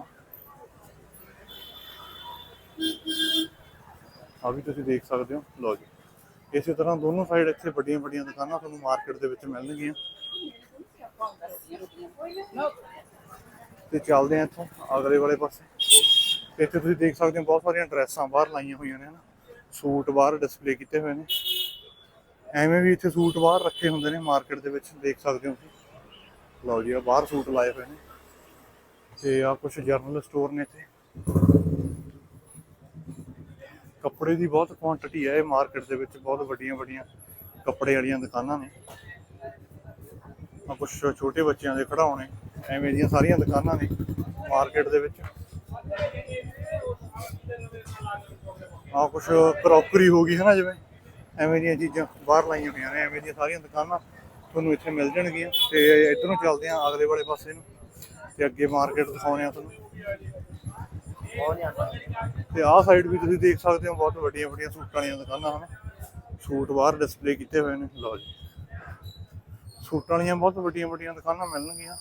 ਆ ਵੀ ਤੁਸੀਂ ਦੇਖ ਸਕਦੇ ਹੋ। ਲਓ ਜੀ। ਇਸੇ ਤਰ੍ਹਾਂ ਦੋਨੋਂ ਸਾਈਡ ਇੱਥੇ ਵੱਡੀਆਂ ਵੱਡੀਆਂ ਦੁਕਾਨਾਂ ਤੁਹਾਨੂੰ ਮਾਰਕੀਟ ਦੇ ਵਿੱਚ ਮਿਲਣਗੀਆਂ। ਤੇ ਚੱਲਦੇ ਆ ਇੱਥੋਂ ਅਗਲੇ ਵਾਲੇ ਪਾਸੇ। ਇੱਥੇ ਤੁਸੀਂ ਦੇਖ ਸਕਦੇ ਹੋ, ਬਹੁਤ ਸਾਰੀਆਂ ਡਰੈਸਾਂ ਬਾਹਰ ਲਾਈਆਂ ਹੋਈਆਂ ਨੇ, ਹਨਾ। ਸੂਟ ਬਾਹਰ ਡਿਸਪਲੇ ਕੀਤੇ ਹੋਏ ਨੇ। ਐਵੇਂ ਵੀ ਇੱਥੇ ਸੂਟ ਬਾਹਰ ਰੱਖੇ ਹੁੰਦੇ ਨੇ ਮਾਰਕੀਟ ਦੇ ਵਿੱਚ, ਦੇਖ ਸਕਦੇ ਹੋ ਤੁਸੀਂ। ਲਓ ਜੀ ਆ ਬਾਹਰ ਸੂਟ ਲਾਏ ਹੋਏ ਨੇ। ਤੇ ਆ ਕੁਝ ਜਰਨਲ ਸਟੋਰ ਨੇ ਇੱਥੇ। ਕੱਪੜੇ ਦੀ ਬਹੁਤ ਕੁਆਂਟੀਟੀ ਹੈ ਇਹ ਮਾਰਕੀਟ ਦੇ ਵਿੱਚ, ਬਹੁਤ ਵੱਡੀਆਂ ਵੱਡੀਆਂ ਕੱਪੜੇ ਵਾਲੀਆਂ ਦੁਕਾਨਾਂ ਨੇ। ਆ ਕੁਝ ਛੋਟੇ ਬੱਚਿਆਂ ਦੇ ਖਿਡੌਣੇ ਐਵੇਂ ਦੀਆਂ ਸਾਰੀਆਂ ਦੁਕਾਨਾਂ ਨੇ ਮਾਰਕੀਟ ਦੇ ਵਿੱਚ। ਆ ਕੁਝ ਕਰੋਕਰੀ ਹੋ ਗਈ ਹੈ ਨਾ ਜਿਵੇਂ। ਐਵੇਂ ਦੀਆਂ ਚੀਜ਼ਾਂ ਬਾਹਰ ਲਾਈਆਂ ਹੋਈਆਂ ਨੇ, ਐਵੇਂ ਦੀਆਂ ਸਾਰੀਆਂ ਦੁਕਾਨਾਂ ਤੁਹਾਨੂੰ ਇੱਥੇ ਮਿਲ ਜਾਣਗੀਆਂ। ਤੇ ਇਧਰੋਂ ਚੱਲਦੇ ਆ ਅਗਲੇ ਵਾਲੇ ਪਾਸੇ ਨੂੰ ਤੇ ਅੱਗੇ ਮਾਰਕੀਟ ਦਿਖਾਉਣੇ ਆ ਤੁਹਾਨੂੰ। ਤੇ ਆਹ ਸਾਈਡ ਵੀ ਤੁਸੀਂ ਦੇਖ ਸਕਦੇ ਹੋ, ਬਹੁਤ ਵੱਡੀਆਂ ਵੱਡੀਆਂ ਸੂਟਾਂ ਵਾਲੀਆਂ ਦੁਕਾਨਾਂ ਹਨ। ਸੂਟ ਬਾਹਰ ਡਿਸਪਲੇ ਕੀਤੇ ਹੋਏ ਨੇ, ਲਓ ਜੀ। ਸੂਟਾਂ ਵਾਲੀਆਂ ਬਹੁਤ ਵੱਡੀਆਂ ਵੱਡੀਆਂ ਦੁਕਾਨਾਂ ਮਿਲਣਗੀਆਂ।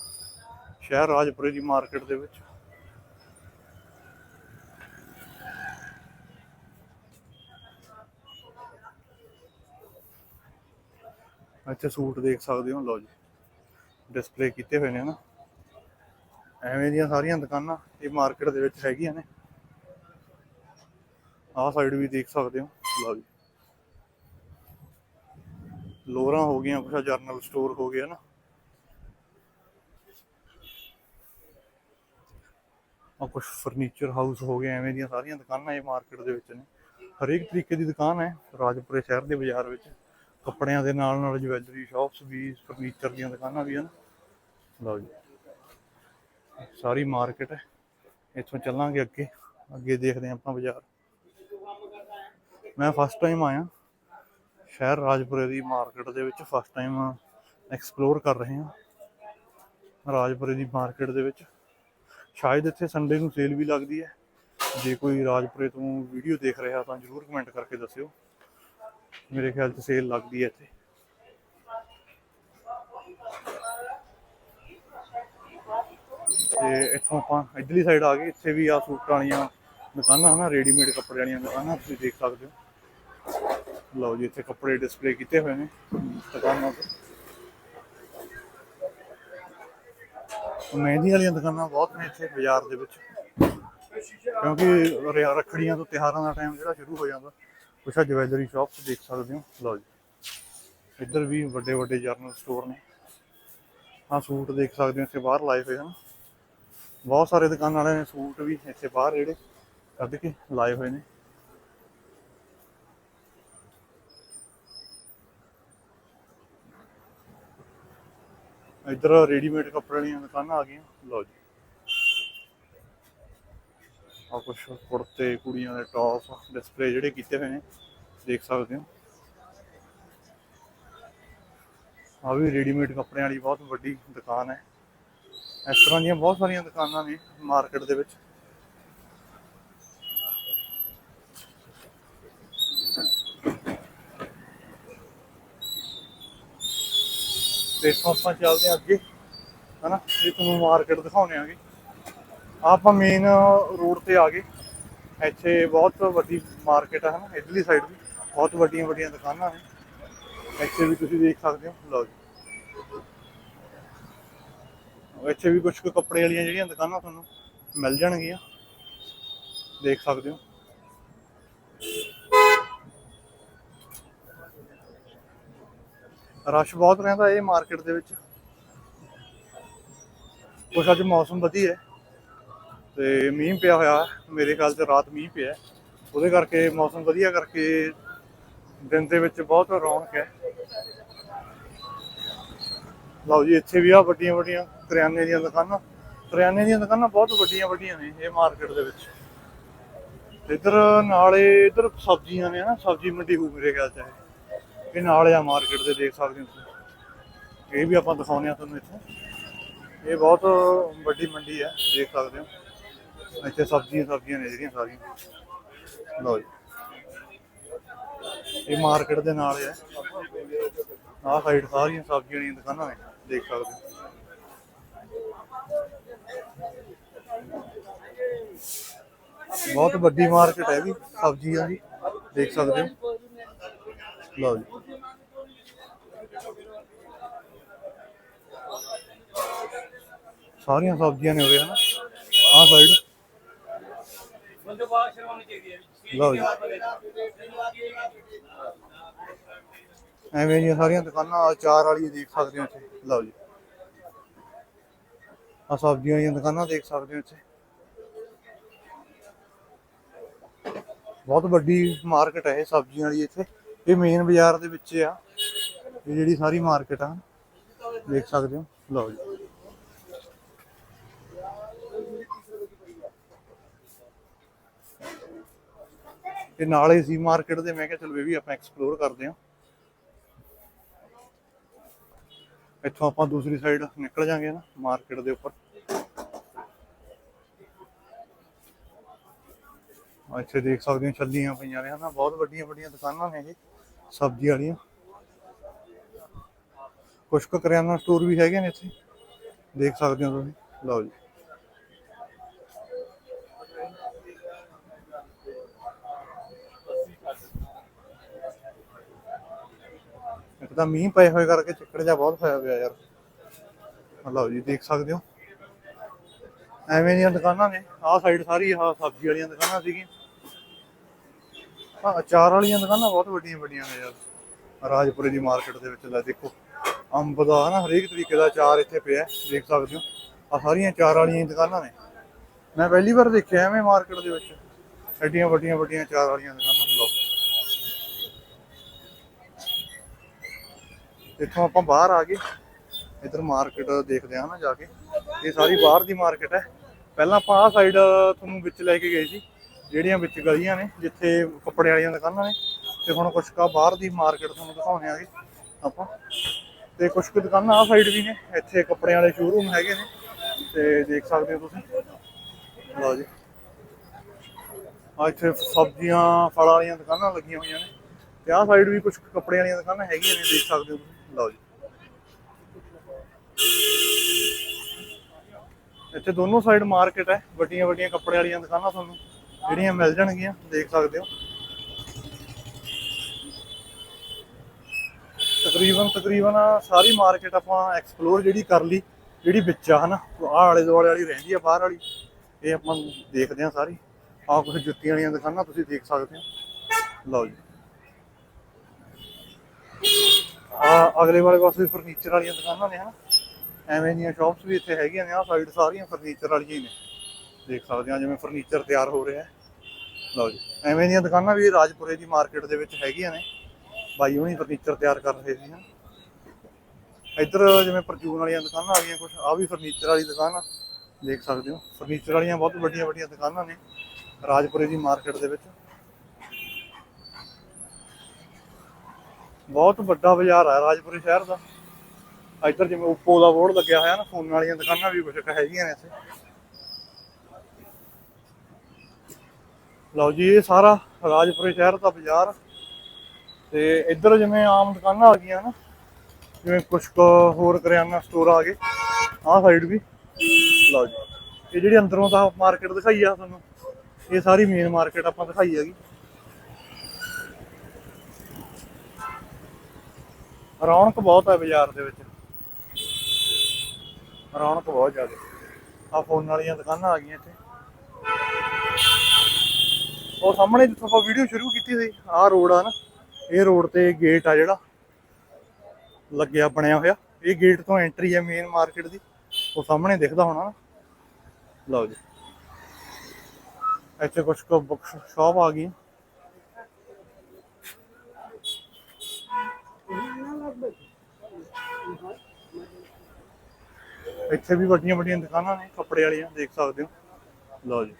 ਸ਼ਹਿਰ ਰਾਜਪੁਰੇ ਦੀ ਮਾਰਕੀਟ ਦੇ ਵਿੱਚ। ਇੱਥੇ ਸੂਟ ਦੇਖ ਸਕਦੇ ਹੋ, ਲਓ ਜੀ। ਡਿਸਪਲੇ ਕੀਤੇ ਹੋਏ ਨੇ ਨਾ ਐਵੇਂ ਦੀਆਂ ਸਾਰੀਆਂ ਦੁਕਾਨਾਂ ਇਹ ਮਾਰਕੀਟ ਦੇ ਵਿੱਚ ਹੈਗੀਆਂ ਨੇ। ਆਹ ਸਾਈਡ ਵੀ ਦੇਖ ਸਕਦੇ ਹੋ, ਲਓ ਜੀ। ਲੋਰਾਂ ਹੋ ਗਈਆਂ, ਕੁਛ ਜਰਨਲ ਸਟੋਰ ਹੋ ਗਿਆ ਨਾ ਆ ਕੁਛ ਫਰਨੀਚਰ ਹਾਊਸ ਹੋ ਗਏ, ਐਵੇਂ ਦੀਆਂ ਸਾਰੀਆਂ ਦੁਕਾਨਾਂ ਇਹ ਮਾਰਕੀਟ ਦੇ ਵਿੱਚ ਨੇ। ਹਰੇਕ ਤਰੀਕੇ ਦੀ ਦੁਕਾਨ ਹੈ ਰਾਜਪੁਰੇ ਸ਼ਹਿਰ ਦੇ ਬਾਜ਼ਾਰ ਵਿੱਚ। ਕੱਪੜਿਆਂ ਦੇ ਨਾਲ ਨਾਲ ਜਵੈਲਰੀ ਸ਼ਾਪਸ ਵੀ, ਫਰਨੀਚਰ ਦੀਆਂ ਦੁਕਾਨਾਂ ਵੀ ਹਨ ਲਓ ਜੀ। ਸਾਰੀ ਮਾਰਕੀਟ ਹੈ। ਇੱਥੋਂ ਚੱਲਾਂਗੇ ਅੱਗੇ। ਅੱਗੇ ਦੇਖਦੇ ਹਾਂ ਆਪਣਾ ਬਾਜ਼ਾਰ। ਮੈਂ ਫਸਟ ਟਾਈਮ ਆਇਆ। ਸ਼ਹਿਰ ਰਾਜਪੁਰੇ ਦੀ ਮਾਰਕੀਟ ਦੇ ਵਿੱਚ ਫਸਟ ਟਾਈਮ ਐਕਸਪਲੋਰ ਕਰ ਰਹੇ ਹਾਂ। ਰਾਜਪੁਰੇ ਦੀ ਮਾਰਕੀਟ ਦੇ ਵਿੱਚ। ਸ਼ਾਇਦ ਇੱਥੇ ਸੰਡੇ ਨੂੰ ਸੇਲ ਵੀ ਲੱਗਦੀ ਹੈ। ਜੇ ਕੋਈ ਰਾਜਪੁਰੇ ਤੋਂ ਵੀਡੀਓ ਦੇਖ ਰਿਹਾ ਤਾਂ ਜਰੂਰ ਕਮੈਂਟ ਕਰਕੇ ਦੱਸਿਓ। ਮੇਰੇ ਖਿਆਲ 'ਚ ਸੇਲ ਲੱਗਦੀ ਹੈ ਇੱਥੇ। ਤੇ ਇੱਥੋਂ ਆਪਾਂ ਇੱਧਰਲੀ ਸਾਈਡ ਆ ਗਏ। ਇੱਥੇ ਵੀ ਆ ਸੂਟਾਂ ਵਾਲੀਆਂ ਦੁਕਾਨਾਂ ਹਨਾ ਰੈਡੀਮੇਡ ਕੱਪੜੇ ਵਾਲੀਆਂ ਦੁਕਾਨਾਂ, ਤੁਸੀਂ ਦੇਖ ਸਕਦੇ ਹੋ। ਲਓ ਜੀ, ਇੱਥੇ ਕੱਪੜੇ ਡਿਸਪਲੇ ਕੀਤੇ ਹੋਏ ਨੇ ਦੁਕਾਨਾਂ ਤੇ। ਮਹਿੰਦੀ ਵਾਲੀਆਂ ਦੁਕਾਨਾਂ ਬਹੁਤ ਨੇ ਇੱਥੇ ਬਾਜ਼ਾਰ ਦੇ ਵਿੱਚ। ਕਿਉਂਕਿ ਰੱਖੜੀਆਂ ਤੋਂ ਤਿਉਹਾਰਾਂ ਦਾ ਟਾਈਮ ਜਿਹੜਾ ਸ਼ੁਰੂ ਹੋ ਜਾਂਦਾ। ਕੁਛ ਜਵੈਲਰੀ ਸ਼ਾਪਸ ਦੇਖ ਸਕਦੇ ਹੋ। ਲਓ ਜੀ। ਇੱਧਰ ਵੀ ਵੱਡੇ ਵੱਡੇ ਜਰਨਲ ਸਟੋਰ ਨੇ। ਆ ਸੂਟ ਦੇਖ ਸਕਦੇ ਹੋ ਇੱਥੇ ਬਾਹਰ ਲਾਏ ਹੋਏ ਹਨ। ਬਹੁਤ ਸਾਰੇ ਦੁਕਾਨ ਵਾਲਿਆਂ ਨੇ ਸੂਟ ਵੀ ਇੱਥੇ ਬਾਹਰ ਜਿਹੜੇ ਕੱਢ ਕੇ ਲਾਏ ਹੋਏ ਨੇ। ਇੱਧਰ ਰੈਡੀਮੇਡ ਕੱਪੜੇ ਵਾਲੀਆਂ ਦੁਕਾਨਾਂ ਆ ਗਈਆਂ। ਲਓ ਜੀ। ਆ ਕੁਛ ਕੁੜਤੇ, ਕੁੜੀਆਂ ਦੇ ਟੌਪ ਡਿਸਪਲੇ ਜਿਹੜੇ ਕੀਤੇ ਹੋਏ ਨੇ, ਦੇਖ ਸਕਦੇ ਹੋ। ਆ ਵੀ ਰੈਡੀਮੇਡ ਕੱਪੜਿਆਂ ਵਾਲੀ ਬਹੁਤ ਵੱਡੀ ਦੁਕਾਨ ਹੈ। ਇਸ ਤਰ੍ਹਾਂ ਦੀਆਂ ਬਹੁਤ ਸਾਰੀਆਂ ਦੁਕਾਨਾਂ ਨੇ ਮਾਰਕੀਟ ਦੇ ਵਿੱਚ। ਤੇ ਇੱਥੋਂ ਆਪਾਂ ਚੱਲਦੇ ਹਾਂ ਅੱਗੇ। ਹਨਾ, ਇਹ ਤੁਹਾਨੂੰ ਮਾਰਕੀਟ ਦਿਖਾਉਣੇ ਆਗੇ। ਆਪਾਂ ਮੇਨ ਰੋਡ ਤੇ ਆ ਗਏ। ਇੱਥੇ ਬਹੁਤ ਵੱਡੀ ਮਾਰਕੀਟ ਹੈ ਨਾ ਇਧਰਲੀ ਸਾਈਡ ਵੀ। ਬਹੁਤ ਵੱਡੀਆਂ ਵੱਡੀਆਂ ਦੁਕਾਨਾਂ ਨੇ। ਇੱਥੇ ਵੀ ਤੁਸੀਂ ਦੇਖ ਸਕਦੇ ਹੋ। ਲਓ ਜੀ। ਇੱਥੇ ਵੀ ਕੁਝ ਕੁ ਕੱਪੜੇ ਵਾਲੀਆਂ ਜਿਹੜੀਆਂ ਦੁਕਾਨਾਂ ਤੁਹਾਨੂੰ ਮਿਲ ਜਾਣਗੀਆਂ। ਦੇਖ ਸਕਦੇ ਹੋ। ਰਸ਼ ਬਹੁਤ ਰਹਿੰਦਾ ਇਹ ਮਾਰਕੀਟ ਦੇ ਵਿੱਚ। ਕੁਛ ਅੱਜ ਮੌਸਮ ਵਧੀਆ ਹੈ। ਤੇ ਮੀਂਹ ਪਿਆ ਹੋਇਆ, ਮੇਰੇ ਖਿਆਲ 'ਚ ਰਾਤ ਮੀਂਹ ਪਿਆ। ਉਹਦੇ ਕਰਕੇ ਮੌਸਮ ਵਧੀਆ ਕਰਕੇ ਦਿਨ ਦੇ ਵਿੱਚ ਬਹੁਤ ਰੌਣਕ ਹੈ। ਲਓ ਜੀ, ਇੱਥੇ ਵੀ ਆ ਵੱਡੀਆਂ ਵੱਡੀਆਂ ਕਰਿਆਨੇ ਦੀਆਂ ਦੁਕਾਨਾਂ। ਕਰਿਆਨੇ ਦੀਆਂ ਦੁਕਾਨਾਂ ਬਹੁਤ ਵੱਡੀਆਂ ਵੱਡੀਆਂ ਨੇ ਇਹ ਮਾਰਕੀਟ ਦੇ ਵਿੱਚ। ਇੱਧਰ ਨਾਲੇ ਇੱਧਰ ਸਬਜ਼ੀਆਂ ਨੇ ਨਾ, ਸਬਜ਼ੀ ਮੰਡੀ ਹੋ ਮੇਰੇ ਖਿਆਲ 'ਚ ਇਹ। ਇਹ ਨਾਲ ਆ ਮਾਰਕੀਟ ਦੇ, ਦੇਖ ਸਕਦੇ ਹੋ ਤੁਸੀਂ। ਇਹ ਵੀ ਆਪਾਂ ਦਿਖਾਉਂਦੇ ਆ ਤੁਹਾਨੂੰ ਇੱਥੇ। ਇਹ ਬਹੁਤ ਵੱਡੀ ਮੰਡੀ ਹੈ, ਦੇਖ ਸਕਦੇ ਹੋ। ਇੱਥੇ ਸਬਜ਼ੀਆਂ ਸਬਜ਼ੀਆਂ ਨੇ ਜਿਹੜੀਆਂ ਸਾਰੀਆਂ। ਲਓ ਜੀ। ਇਹ ਮਾਰਕੀਟ ਦੇ ਨਾਲ ਹੈ ਆਹ ਸਾਈਡ ਸਾਰੀਆਂ ਸਬਜ਼ੀਆਂ ਦੀਆਂ ਦੁਕਾਨਾਂ ਨੇ, ਦੇਖ ਸਕਦੇ ਬਹੁਤ ਵੱਡੀ ਮਾਰਕੀਟ ਹੈ ਵੀ, ਸਬਜ਼ੀਆਂ ਦੀ, ਦੇਖ ਸਕਦੇ ਹੋ। ਲਓ ਜੀ। ਸਾਰੀਆਂ ਸਬਜ਼ੀਆਂ ਨੇ ਉਰੇ, ਹਨਾ। ਆਹ ਸਾਈਡ ਲਓ ਜੀ। ਐਵੇਂ ਦੀਆਂ ਸਾਰੀਆਂ ਦੁਕਾਨਾਂ ਅਚਾਰ ਵਾਲੀ ਦੇਖ ਸਕਦੇ ਹੋ ਇੱਥੇ। ਲਓ ਜੀ। ਆ ਸਬਜ਼ੀਆਂ ਦੀਆਂ ਦੁਕਾਨਾਂ ਦੇਖ ਸਕਦੇ ਹੋ ਇੱਥੇ। ਬਹੁਤ ਵੱਡੀ ਮਾਰਕੀਟ ਹੈ ਇਹ ਸਬਜ਼ੀਆਂ ਵਾਲੀ ਇੱਥੇ। ਇਹ ਮੇਨ ਬਾਜ਼ਾਰ ਦੇ ਵਿੱਚ ਆ। ਇਹ ਜਿਹੜੀ ਸਾਰੀ ਮਾਰਕੀਟ ਆ। ਦੇਖ ਸਕਦੇ ਹੋ। ਲਓ ਜੀ। ਇਹ ਨਾਲੇ ਸੀ ਮਾਰਕੀਟ ਦੇ, ਮੈਂ ਕਿਹਾ ਚਲੋ ਇਹ ਵੀ ਆਪਾਂ ਐਕਸਪਲੋਰ ਕਰਦੇ ਹਾਂ। ਇੱਥੋਂ ਆਪਾਂ ਦੂਸਰੀ ਸਾਈਡ ਨਿਕਲ ਜਾਾਂਗੇ ਨਾ ਮਾਰਕੀਟ ਦੇ ਉੱਪਰ। ਇੱਥੇ ਦੇਖ ਸਕਦੇ ਹੋ ਛੱਲੀਆਂ ਪਈਆਂ ਨੇ, ਹਨਾ, ਬਹੁਤ ਵੱਡੀਆਂ ਵੱਡੀਆਂ ਦੁਕਾਨਾਂ ਨੇ ਇਹ, ਸਬਜ਼ੀ ਵਾਲੀਆਂ। ਕੁਝ ਕੁ ਕਰਿਆਨਾ ਸਟੋਰ ਵੀ ਹੈਗੇ ਨੇ ਇੱਥੇ। ਦੇਖ ਸਕਦੇ ਹੋ ਤੁਸੀਂ। ਲਓ ਜੀ। ਇੱਕ ਮੀਂਹ ਪਏ ਹੋਏ ਕਰਕੇ ਚਿੱਕੜ ਜਿਹਾ ਬਹੁਤ ਹੋਇਆ ਪਿਆ ਯਾਰ। ਲਓ ਜੀ, ਦੇਖ ਸਕਦੇ ਹੋ। ਐਵੇਂ ਦੀਆਂ ਦੁਕਾਨਾਂ ਨੇ। ਆਹ ਸਾਈਡ ਸਾਰੀ ਆਹ ਸਬਜ਼ੀ ਵਾਲੀਆਂ ਦੁਕਾਨਾਂ ਸੀਗੀਆਂ। ਆਹ ਅਚਾਰ ਵਾਲੀਆਂ ਦੁਕਾਨਾਂ ਬਹੁਤ ਵੱਡੀਆਂ ਵੱਡੀਆਂ ਨੇ ਯਾਰ। ਰਾਜਪੁਰੇ ਦੀ ਮਾਰਕੀਟ ਦੇ ਵਿੱਚ ਲੈ ਦੇਖੋ। ਅੰਬ ਦਾ ਨਾ ਹਰੇਕ ਤਰੀਕੇ ਦਾ ਅਚਾਰ ਇੱਥੇ ਪਿਆ ਦੇਖ ਸਕਦੇ ਹੋ। ਆ ਸਾਰੀਆਂ ਅਚਾਰ ਵਾਲੀਆਂ ਦੁਕਾਨਾਂ ਨੇ। ਮੈਂ ਪਹਿਲੀ ਵਾਰ ਦੇਖਿਆ ਐਵੇਂ ਮਾਰਕੀਟ ਦੇ ਵਿੱਚ। ਐਡੀਆਂ ਵੱਡੀਆਂ ਵੱਡੀਆਂ ਅਚਾਰ ਵਾਲੀਆਂ ਦੁਕਾਨਾਂ ਲਓ ਇੱਥੋਂ ਆਪਾਂ ਬਾਹਰ ਆ ਗਏ। ਇਧਰ ਮਾਰਕੀਟ ਦੇਖਦੇ ਹਾਂ ਨਾ ਜਾ ਕੇ। ਇਹ ਸਾਰੀ ਬਾਹਰ ਦੀ ਮਾਰਕੀਟ ਹੈ। ਪਹਿਲਾਂ ਆਪਾਂ ਆਹ ਸਾਈਡ ਤੁਹਾਨੂੰ ਵਿੱਚ ਲੈ ਕੇ ਗਏ ਸੀ, ਜਿਹੜੀਆਂ ਵਿੱਚ ਗਲੀਆਂ ਨੇ, ਜਿੱਥੇ ਕੱਪੜੇ ਵਾਲੀਆਂ ਦੁਕਾਨਾਂ ਨੇ। ਤੇ ਹੁਣ ਕੁਛ ਕਾ ਬਾਹਰ ਦੀ ਮਾਰਕੀਟ ਤੁਹਾਨੂੰ ਦਿਖਾਉਣੇ ਆਗੇ ਆਪਾਂ। ਤੇ ਕੁਝ ਕੁ ਦੁਕਾਨਾਂ ਆਹ ਸਾਈਡ ਵੀ ਨੇ, ਇੱਥੇ ਕੱਪੜਿਆਂ ਵਾਲੇ ਸ਼ੋਰੂਮ ਹੈਗੇ ਨੇ। ਤੇ ਦੇਖ ਸਕਦੇ ਹੋ ਤੁਸੀਂ। ਲਓ ਜੀ। ਆ ਇੱਥੇ ਸਬਜ਼ੀਆਂ, ਫਲਾਂ ਵਾਲੀਆਂ ਦੁਕਾਨਾਂ ਲੱਗੀਆਂ ਹੋਈਆਂ ਨੇ। ਤੇ ਆਹ ਸਾਈਡ ਵੀ ਕੁਝ ਕੱਪੜਿਆਂ ਵਾਲੀਆਂ ਦੁਕਾਨਾਂ ਹੈਗੀਆਂ ਨੇ, ਦੇਖ ਸਕਦੇ ਹੋ ਤੁਸੀਂ। ਲਓ ਜੀ। ਇੱਥੇ ਦੋਨੋਂ ਸਾਈਡ ਮਾਰਕੀਟ ਹੈ। ਵੱਡੀਆਂ ਵੱਡੀਆਂ ਕੱਪੜੇ ਵਾਲੀਆਂ ਦੁਕਾਨਾਂ ਤੁਹਾਨੂੰ ਜਿਹੜੀਆਂ ਮਿਲ ਜਾਣਗੀਆਂ, ਦੇਖ ਸਕਦੇ ਹੋ। ਤਕਰੀਬਨ ਤਕਰੀਬਨ ਸਾਰੀ ਮਾਰਕੀਟ ਆਪਾਂ ਐਕਸਪਲੋਰ ਜਿਹੜੀ ਕਰ ਲਈ, ਜਿਹੜੀ ਵਿੱਚ ਆ, ਹਨਾ। ਆਹ ਆਲੇ ਦੁਆਲੇ ਵਾਲੀ ਰਹਿੰਦੀ ਆ, ਬਾਹਰ ਵਾਲੀ। ਇਹ ਆਪਾਂ ਦੇਖਦੇ ਹਾਂ ਸਾਰੀ। ਆਹ ਕੁਝ ਜੁੱਤੀਆਂ ਵਾਲੀਆਂ ਦੁਕਾਨਾਂ ਤੁਸੀਂ ਦੇਖ ਸਕਦੇ ਹੋ। ਲਓ ਜੀ ਆ ਅਗਲੇ ਵਾਲੇ ਪਾਸੇ ਫਰਨੀਚਰ ਵਾਲੀਆਂ ਦੁਕਾਨਾਂ ਨੇ, ਹਨਾ? ਐਵੇਂ ਦੀਆਂ ਸ਼ਾਪਸ ਵੀ ਇੱਥੇ ਹੈਗੀਆਂ ਨੇ, ਆਹ ਸਾਈਡ ਸਾਰੀਆਂ ਫਰਨੀਚਰ ਵਾਲੀਆਂ ਹੀ ਨੇ। ਦੇਖ ਸਕਦੇ ਹਾਂ ਜਿਵੇਂ ਫਰਨੀਚਰ ਤਿਆਰ ਹੋ ਰਿਹਾ ਲਓ ਜੀ, ਐਵੇਂ ਦੀਆਂ ਦੁਕਾਨਾਂ ਵੀ ਰਾਜਪੁਰੇ ਦੀ ਮਾਰਕੀਟ ਦੇ ਵਿੱਚ ਹੈਗੀਆਂ ਨੇ। ਬਾਈ ਹੁਣੀ ਫਰਨੀਚਰ ਤਿਆਰ ਕਰ ਰਹੇ ਸੀ ਇੱਧਰ ਜਿਵੇਂ ਪਰਚੂਨ ਵਾਲੀਆਂ ਦੁਕਾਨਾਂ ਆ ਗਈਆਂ ਕੁਝ ਆ ਵੀ ਫਰਨੀਚਰ ਵਾਲੀ ਦੁਕਾਨ ਆ। ਦੇਖ ਸਕਦੇ ਹੋ ਫਰਨੀਚਰ ਵਾਲੀਆਂ ਬਹੁਤ ਵੱਡੀਆਂ ਵੱਡੀਆਂ ਦੁਕਾਨਾਂ ਨੇ ਰਾਜਪੁਰੇ ਦੀ ਮਾਰਕੀਟ ਦੇ ਵਿੱਚ। ਬਹੁਤ ਵੱਡਾ ਬਾਜ਼ਾਰ ਹੈ ਰਾਜਪੁਰੇ ਸ਼ਹਿਰ ਦਾ। ਇੱਧਰ ਜਿਵੇਂ ਉੱਪੋ ਦਾ ਬੋਰਡ ਲੱਗਿਆ ਹੋਇਆ ਨਾ, ਫੋਨ ਵਾਲੀਆਂ ਦੁਕਾਨਾਂ ਵੀ ਕੁਝ ਹੈਗੀਆਂ ਨੇ ਇੱਥੇ। ਲਓ ਜੀ, ਇਹ ਸਾਰਾ ਰਾਜਪੁਰੇ ਸ਼ਹਿਰ ਦਾ ਬਾਜ਼ਾਰ। ਤੇ ਇੱਧਰ ਜਿਵੇਂ ਆਮ ਦੁਕਾਨਾਂ ਆ ਗਈਆਂ ਨਾ, ਜਿਵੇਂ ਕੁਝ ਹੋਰ ਕਰਿਆਨਾ ਸਟੋਰ ਆ ਗਏ। ਆਹ ਸਾਈਡ ਵੀ। ਲਓ ਜੀ, ਇਹ ਜਿਹੜੀ ਅੰਦਰੋਂ ਦਾ ਮਾਰਕੀਟ ਦਿਖਾਈ ਆ ਤੁਹਾਨੂੰ, ਇਹ ਸਾਰੀ ਮੇਨ ਮਾਰਕੀਟ ਆਪਾਂ ਦਿਖਾਈ ਹੈਗੀ। ਰੌਣਕ ਬਹੁਤ ਹੈ ਬਾਜ਼ਾਰ ਦੇ ਵਿੱਚ। ਰੌਣਕ ਬਹੁਤ ਜ਼ਿਆਦਾ। ਆ ਫੋਨ ਵਾਲੀਆਂ ਦੁਕਾਨਾਂ ਆ ਗਈਆਂ ਇੱਥੇ। ਉਹ ਸਾਹਮਣੇ ਜਿੱਥੋਂ ਆਪਾਂ ਵੀਡੀਓ ਸ਼ੁਰੂ ਕੀਤੀ ਸੀ, ਆਹ ਰੋਡ ਆ ਨਾ, ਇਹ ਰੋਡ ਤੇ ਗੇਟ ਆ ਜਿਹੜਾ। ਲੱਗਿਆ, ਬਣਿਆ ਹੋਇਆ। ਇਹ ਗੇਟ ਤੋਂ ਐਂਟਰੀ ਹੈ ਮੇਨ ਮਾਰਕੀਟ ਦੀ। ਉਹ ਸਾਹਮਣੇ ਦਿਖਦਾ ਹੋਣਾ ਨਾ। ਲਓ ਜੀ। ਇੱਥੇ ਕੁਝ ਕੁ ਬੁੱਕ ਸ਼ਾਪ ਆ ਗਈ ਇੱਥੇ ਵੀ ਵੱਡੀਆਂ ਵੱਡੀਆਂ ਦੁਕਾਨਾਂ ਨੇ, ਕੱਪੜੇ ਵਾਲੀਆਂ ਦੇਖ ਸਕਦੇ ਹੋ। ਲਓ ਜੀ।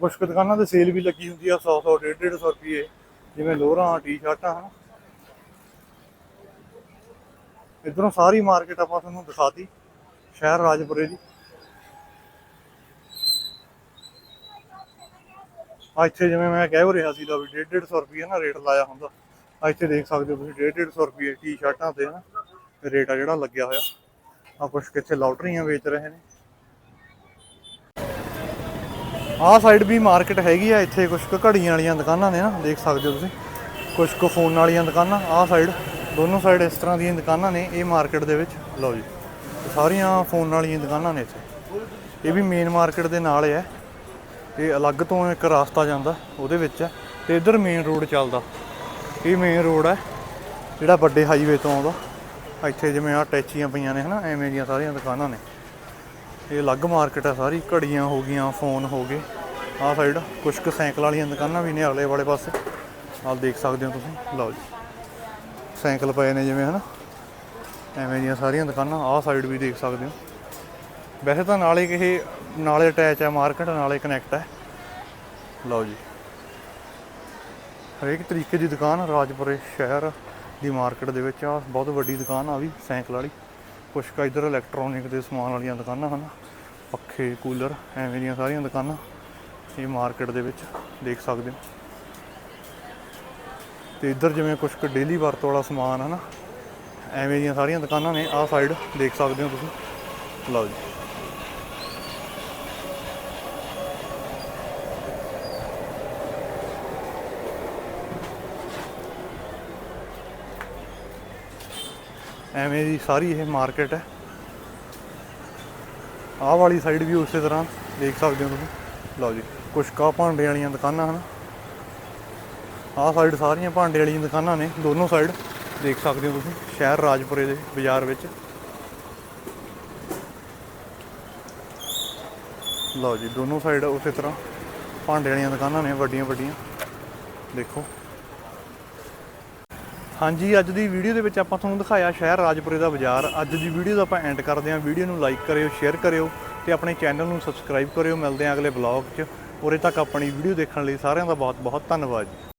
ਕੁਝ ਕੁ ਦੁਕਾਨਾਂ ਤੇ ਸੇਲ ਵੀ ਲੱਗੀ ਹੁੰਦੀ ਆ 100 100 150 150 ਰੁਪਏ। ਜਿਵੇਂ ਲੋਰਾਂ, ਟੀ-ਸ਼ਰਟਾਂ, ਹਨ। ਇਧਰੋਂ ਸਾਰੀ ਮਾਰਕੀਟ ਆਪਾਂ ਤੁਹਾਨੂੰ ਦਿਖਾਤੀ, ਸ਼ਹਿਰ ਰਾਜਪੁਰੇ ਦੀ। ਆ ਇੱਥੇ ਜਿਵੇਂ ਮੈਂ ਕਹਿ ਰਿਹਾ ਸੀ ਦਾ ਵੀ 150 150 ਰੁਪਏ ਨਾ ਰੇਟ ਲਾਇਆ ਹੁੰਦਾ। ਆ ਇੱਥੇ ਦੇਖ ਸਕਦੇ ਹੋ ਤੁਸੀਂ 150 150 ਰੁਪਏ ਟੀ-ਸ਼ਰਟਾਂ ਤੇ ਨਾ ਰੇਟ ਆ ਜਿਹੜਾ ਲੱਗਿਆ ਹੋਇਆ। ਆ ਕੁਝ ਕਿੱਥੇ ਲਾਟਰੀਆਂ ਵੇਚ ਰਹੇ ਨੇ। ਆਹ ਸਾਈਡ ਵੀ ਮਾਰਕੀਟ ਹੈਗੀ ਆ, ਇੱਥੇ ਕੁਝ ਕੁ ਘੜੀਆਂ ਵਾਲੀਆਂ ਦੁਕਾਨਾਂ ਨੇ ਨਾ, ਦੇਖ ਸਕਦੇ ਹੋ ਤੁਸੀਂ। ਕੁਝ ਕੁ ਫੋਨ ਵਾਲੀਆਂ ਦੁਕਾਨਾਂ, ਆਹ ਸਾਈਡ ਦੋਨੋਂ ਸਾਈਡ ਇਸ ਤਰ੍ਹਾਂ ਦੀਆਂ ਦੁਕਾਨਾਂ ਨੇ, ਇਹ ਮਾਰਕੀਟ ਦੇ ਵਿੱਚ। ਲਓ ਜੀ ਸਾਰੀਆਂ ਫੋਨ ਵਾਲੀਆਂ ਦੁਕਾਨਾਂ ਨੇ ਇੱਥੇ। ਇਹ ਵੀ ਮੇਨ ਮਾਰਕੀਟ ਦੇ ਨਾਲ ਹੈ ਤੇ ਅਲੱਗ ਤੋਂ ਇੱਕ ਰਸਤਾ ਜਾਂਦਾ ਉਹਦੇ ਵਿੱਚ ਹੈ ਤੇ ਇੱਧਰ ਮੇਨ ਰੋਡ ਚੱਲਦਾ। ਇਹ ਮੇਨ ਰੋਡ ਹੈ ਜਿਹੜਾ ਵੱਡੇ ਹਾਈਵੇ ਤੋਂ ਆਉਂਦਾ। ਇੱਥੇ ਜਿਵੇਂ ਆ ਟੈਚੀਆਂ ਪਈਆਂ ਨੇ ਹਨਾ, ਐਵੇਂ ਦੀਆਂ ਸਾਰੀਆਂ ਦੁਕਾਨਾਂ ਨੇ। ਇਹ ਅਲੱਗ ਮਾਰਕੀਟ ਹੈ ਸਾਰੀ, ਘੜੀਆਂ ਹੋ ਗਈਆਂ, ਫੋਨ ਹੋ ਗਏ। ਆਹ ਸਾਈਡ ਕੁਝ ਕੁ ਸਾਈਕਲ ਵਾਲੀਆਂ ਦੁਕਾਨਾਂ ਵੀ ਨੇ ਅਗਲੇ ਵਾਲੇ ਪਾਸੇ। ਆਹ ਦੇਖ ਸਕਦੇ ਹੋ ਤੁਸੀਂ, ਲਓ ਜੀ। ਸਾਈਕਲ ਪਏ ਨੇ ਜਿਵੇਂ ਹਨਾ, ਐਵੇਂ ਦੀਆਂ ਸਾਰੀਆਂ ਦੁਕਾਨਾਂ, ਆਹ ਸਾਈਡ ਵੀ ਦੇਖ ਸਕਦੇ ਹੋ। ਵੈਸੇ ਤਾਂ ਨਾਲੇ ਇਹ, ਨਾਲੇ ਅਟੈਚ ਹੈ ਮਾਰਕੀਟ, ਨਾਲੇ ਕਨੈਕਟ ਹੈ ਲਓ ਜੀ। ਹਰੇਕ ਤਰੀਕੇ ਦੀ ਦੁਕਾਨ ਰਾਜਪੁਰੇ ਸ਼ਹਿਰ ਦੀ ਮਾਰਕੀਟ ਦੇ ਵਿੱਚ ਆ, ਬਹੁਤ ਵੱਡੀ ਦੁਕਾਨ ਆ ਵੀ, ਸਾਈਕਲ ਵਾਲੀ। ਕੁਛ ਕਾ ਇੱਧਰ ਇਲੈਕਟ੍ਰੋਨਿਕ ਦੇ ਸਮਾਨ ਵਾਲੀਆਂ ਦੁਕਾਨਾਂ ਹਨ। ਪੱਖੇ, ਕੂਲਰ, ਐਵੇਂ ਦੀਆਂ ਸਾਰੀਆਂ ਦੁਕਾਨਾਂ ਇਹ ਮਾਰਕੀਟ ਦੇ ਵਿੱਚ ਦੇਖ ਸਕਦੇ ਹੋ। ਤੇ ਇੱਧਰ ਜਿਵੇਂ ਕੁਛ ਕੁ ਡੇਲੀ ਵਰਤ ਵਾਲਾ ਸਮਾਨ ਹੈ ਨਾ, ਐਵੇਂ ਦੀਆਂ ਸਾਰੀਆਂ ਦੁਕਾਨਾਂ ਨੇ ਆਹ ਸਾਈਡ ਦੇਖ ਸਕਦੇ ਹੋ ਤੁਸੀਂ। ਲਓ ਜੀ। ਐਵੇਂ ਦੀ ਸਾਰੀ ਇਹ ਮਾਰਕੀਟ ਹੈ। ਆਹ ਵਾਲੀ ਸਾਈਡ ਵੀ ਉਸੇ ਤਰ੍ਹਾਂ ਦੇਖ ਸਕਦੇ ਹੋ ਤੁਸੀਂ। ਲਓ ਜੀ, ਕੁਛ ਕਾ ਭਾਂਡੇ ਵਾਲੀਆਂ ਦੁਕਾਨਾਂ ਹਨ। ਆਹ ਸਾਈਡ ਸਾਰੀਆਂ ਭਾਂਡੇ ਵਾਲੀਆਂ ਦੁਕਾਨਾਂ ਨੇ, ਦੋਨੋਂ ਸਾਈਡ ਦੇਖ ਸਕਦੇ ਹੋ ਤੁਸੀਂ, ਸ਼ਹਿਰ ਰਾਜਪੁਰੇ ਦੇ ਬਾਜ਼ਾਰ ਵਿੱਚ। ਲਓ ਜੀ, ਦੋਨੋਂ ਸਾਈਡ ਉਸੇ ਤਰ੍ਹਾਂ ਭਾਂਡੇ ਵਾਲੀਆਂ ਦੁਕਾਨਾਂ ਨੇ ਵੱਡੀਆਂ ਵੱਡੀਆਂ ਦੇਖੋ। ਹਾਂਜੀ, ਅੱਜ ਦੀ ਵੀਡੀਓ ਦੇ ਵਿੱਚ ਆਪਾਂ ਤੁਹਾਨੂੰ ਦਿਖਾਇਆ ਸ਼ਹਿਰ ਰਾਜਪੁਰੇ ਦਾ ਬਾਜ਼ਾਰ। ਅੱਜ ਦੀ ਵੀਡੀਓ ਦਾ ਆਪਾਂ ਐਂਡ ਕਰਦੇ ਹਾਂ। ਵੀਡੀਓ ਨੂੰ ਲਾਈਕ ਕਰਿਓ ਸ਼ੇਅਰ ਕਰਿਓ ਤੇ ਆਪਣੇ ਚੈਨਲ ਨੂੰ ਸਬਸਕ੍ਰਾਈਬ ਕਰਿਓ। ਮਿਲਦੇ ਹਾਂ ਅਗਲੇ ਬਲੌਗ 'ਚ। ਉਰੇ ਤੱਕ ਆਪਣੀ ਵੀਡੀਓ ਦੇਖਣ ਲਈ ਸਾਰਿਆਂ ਦਾ ਬਹੁਤ ਬਹੁਤ ਧੰਨਵਾਦ ਜੀ।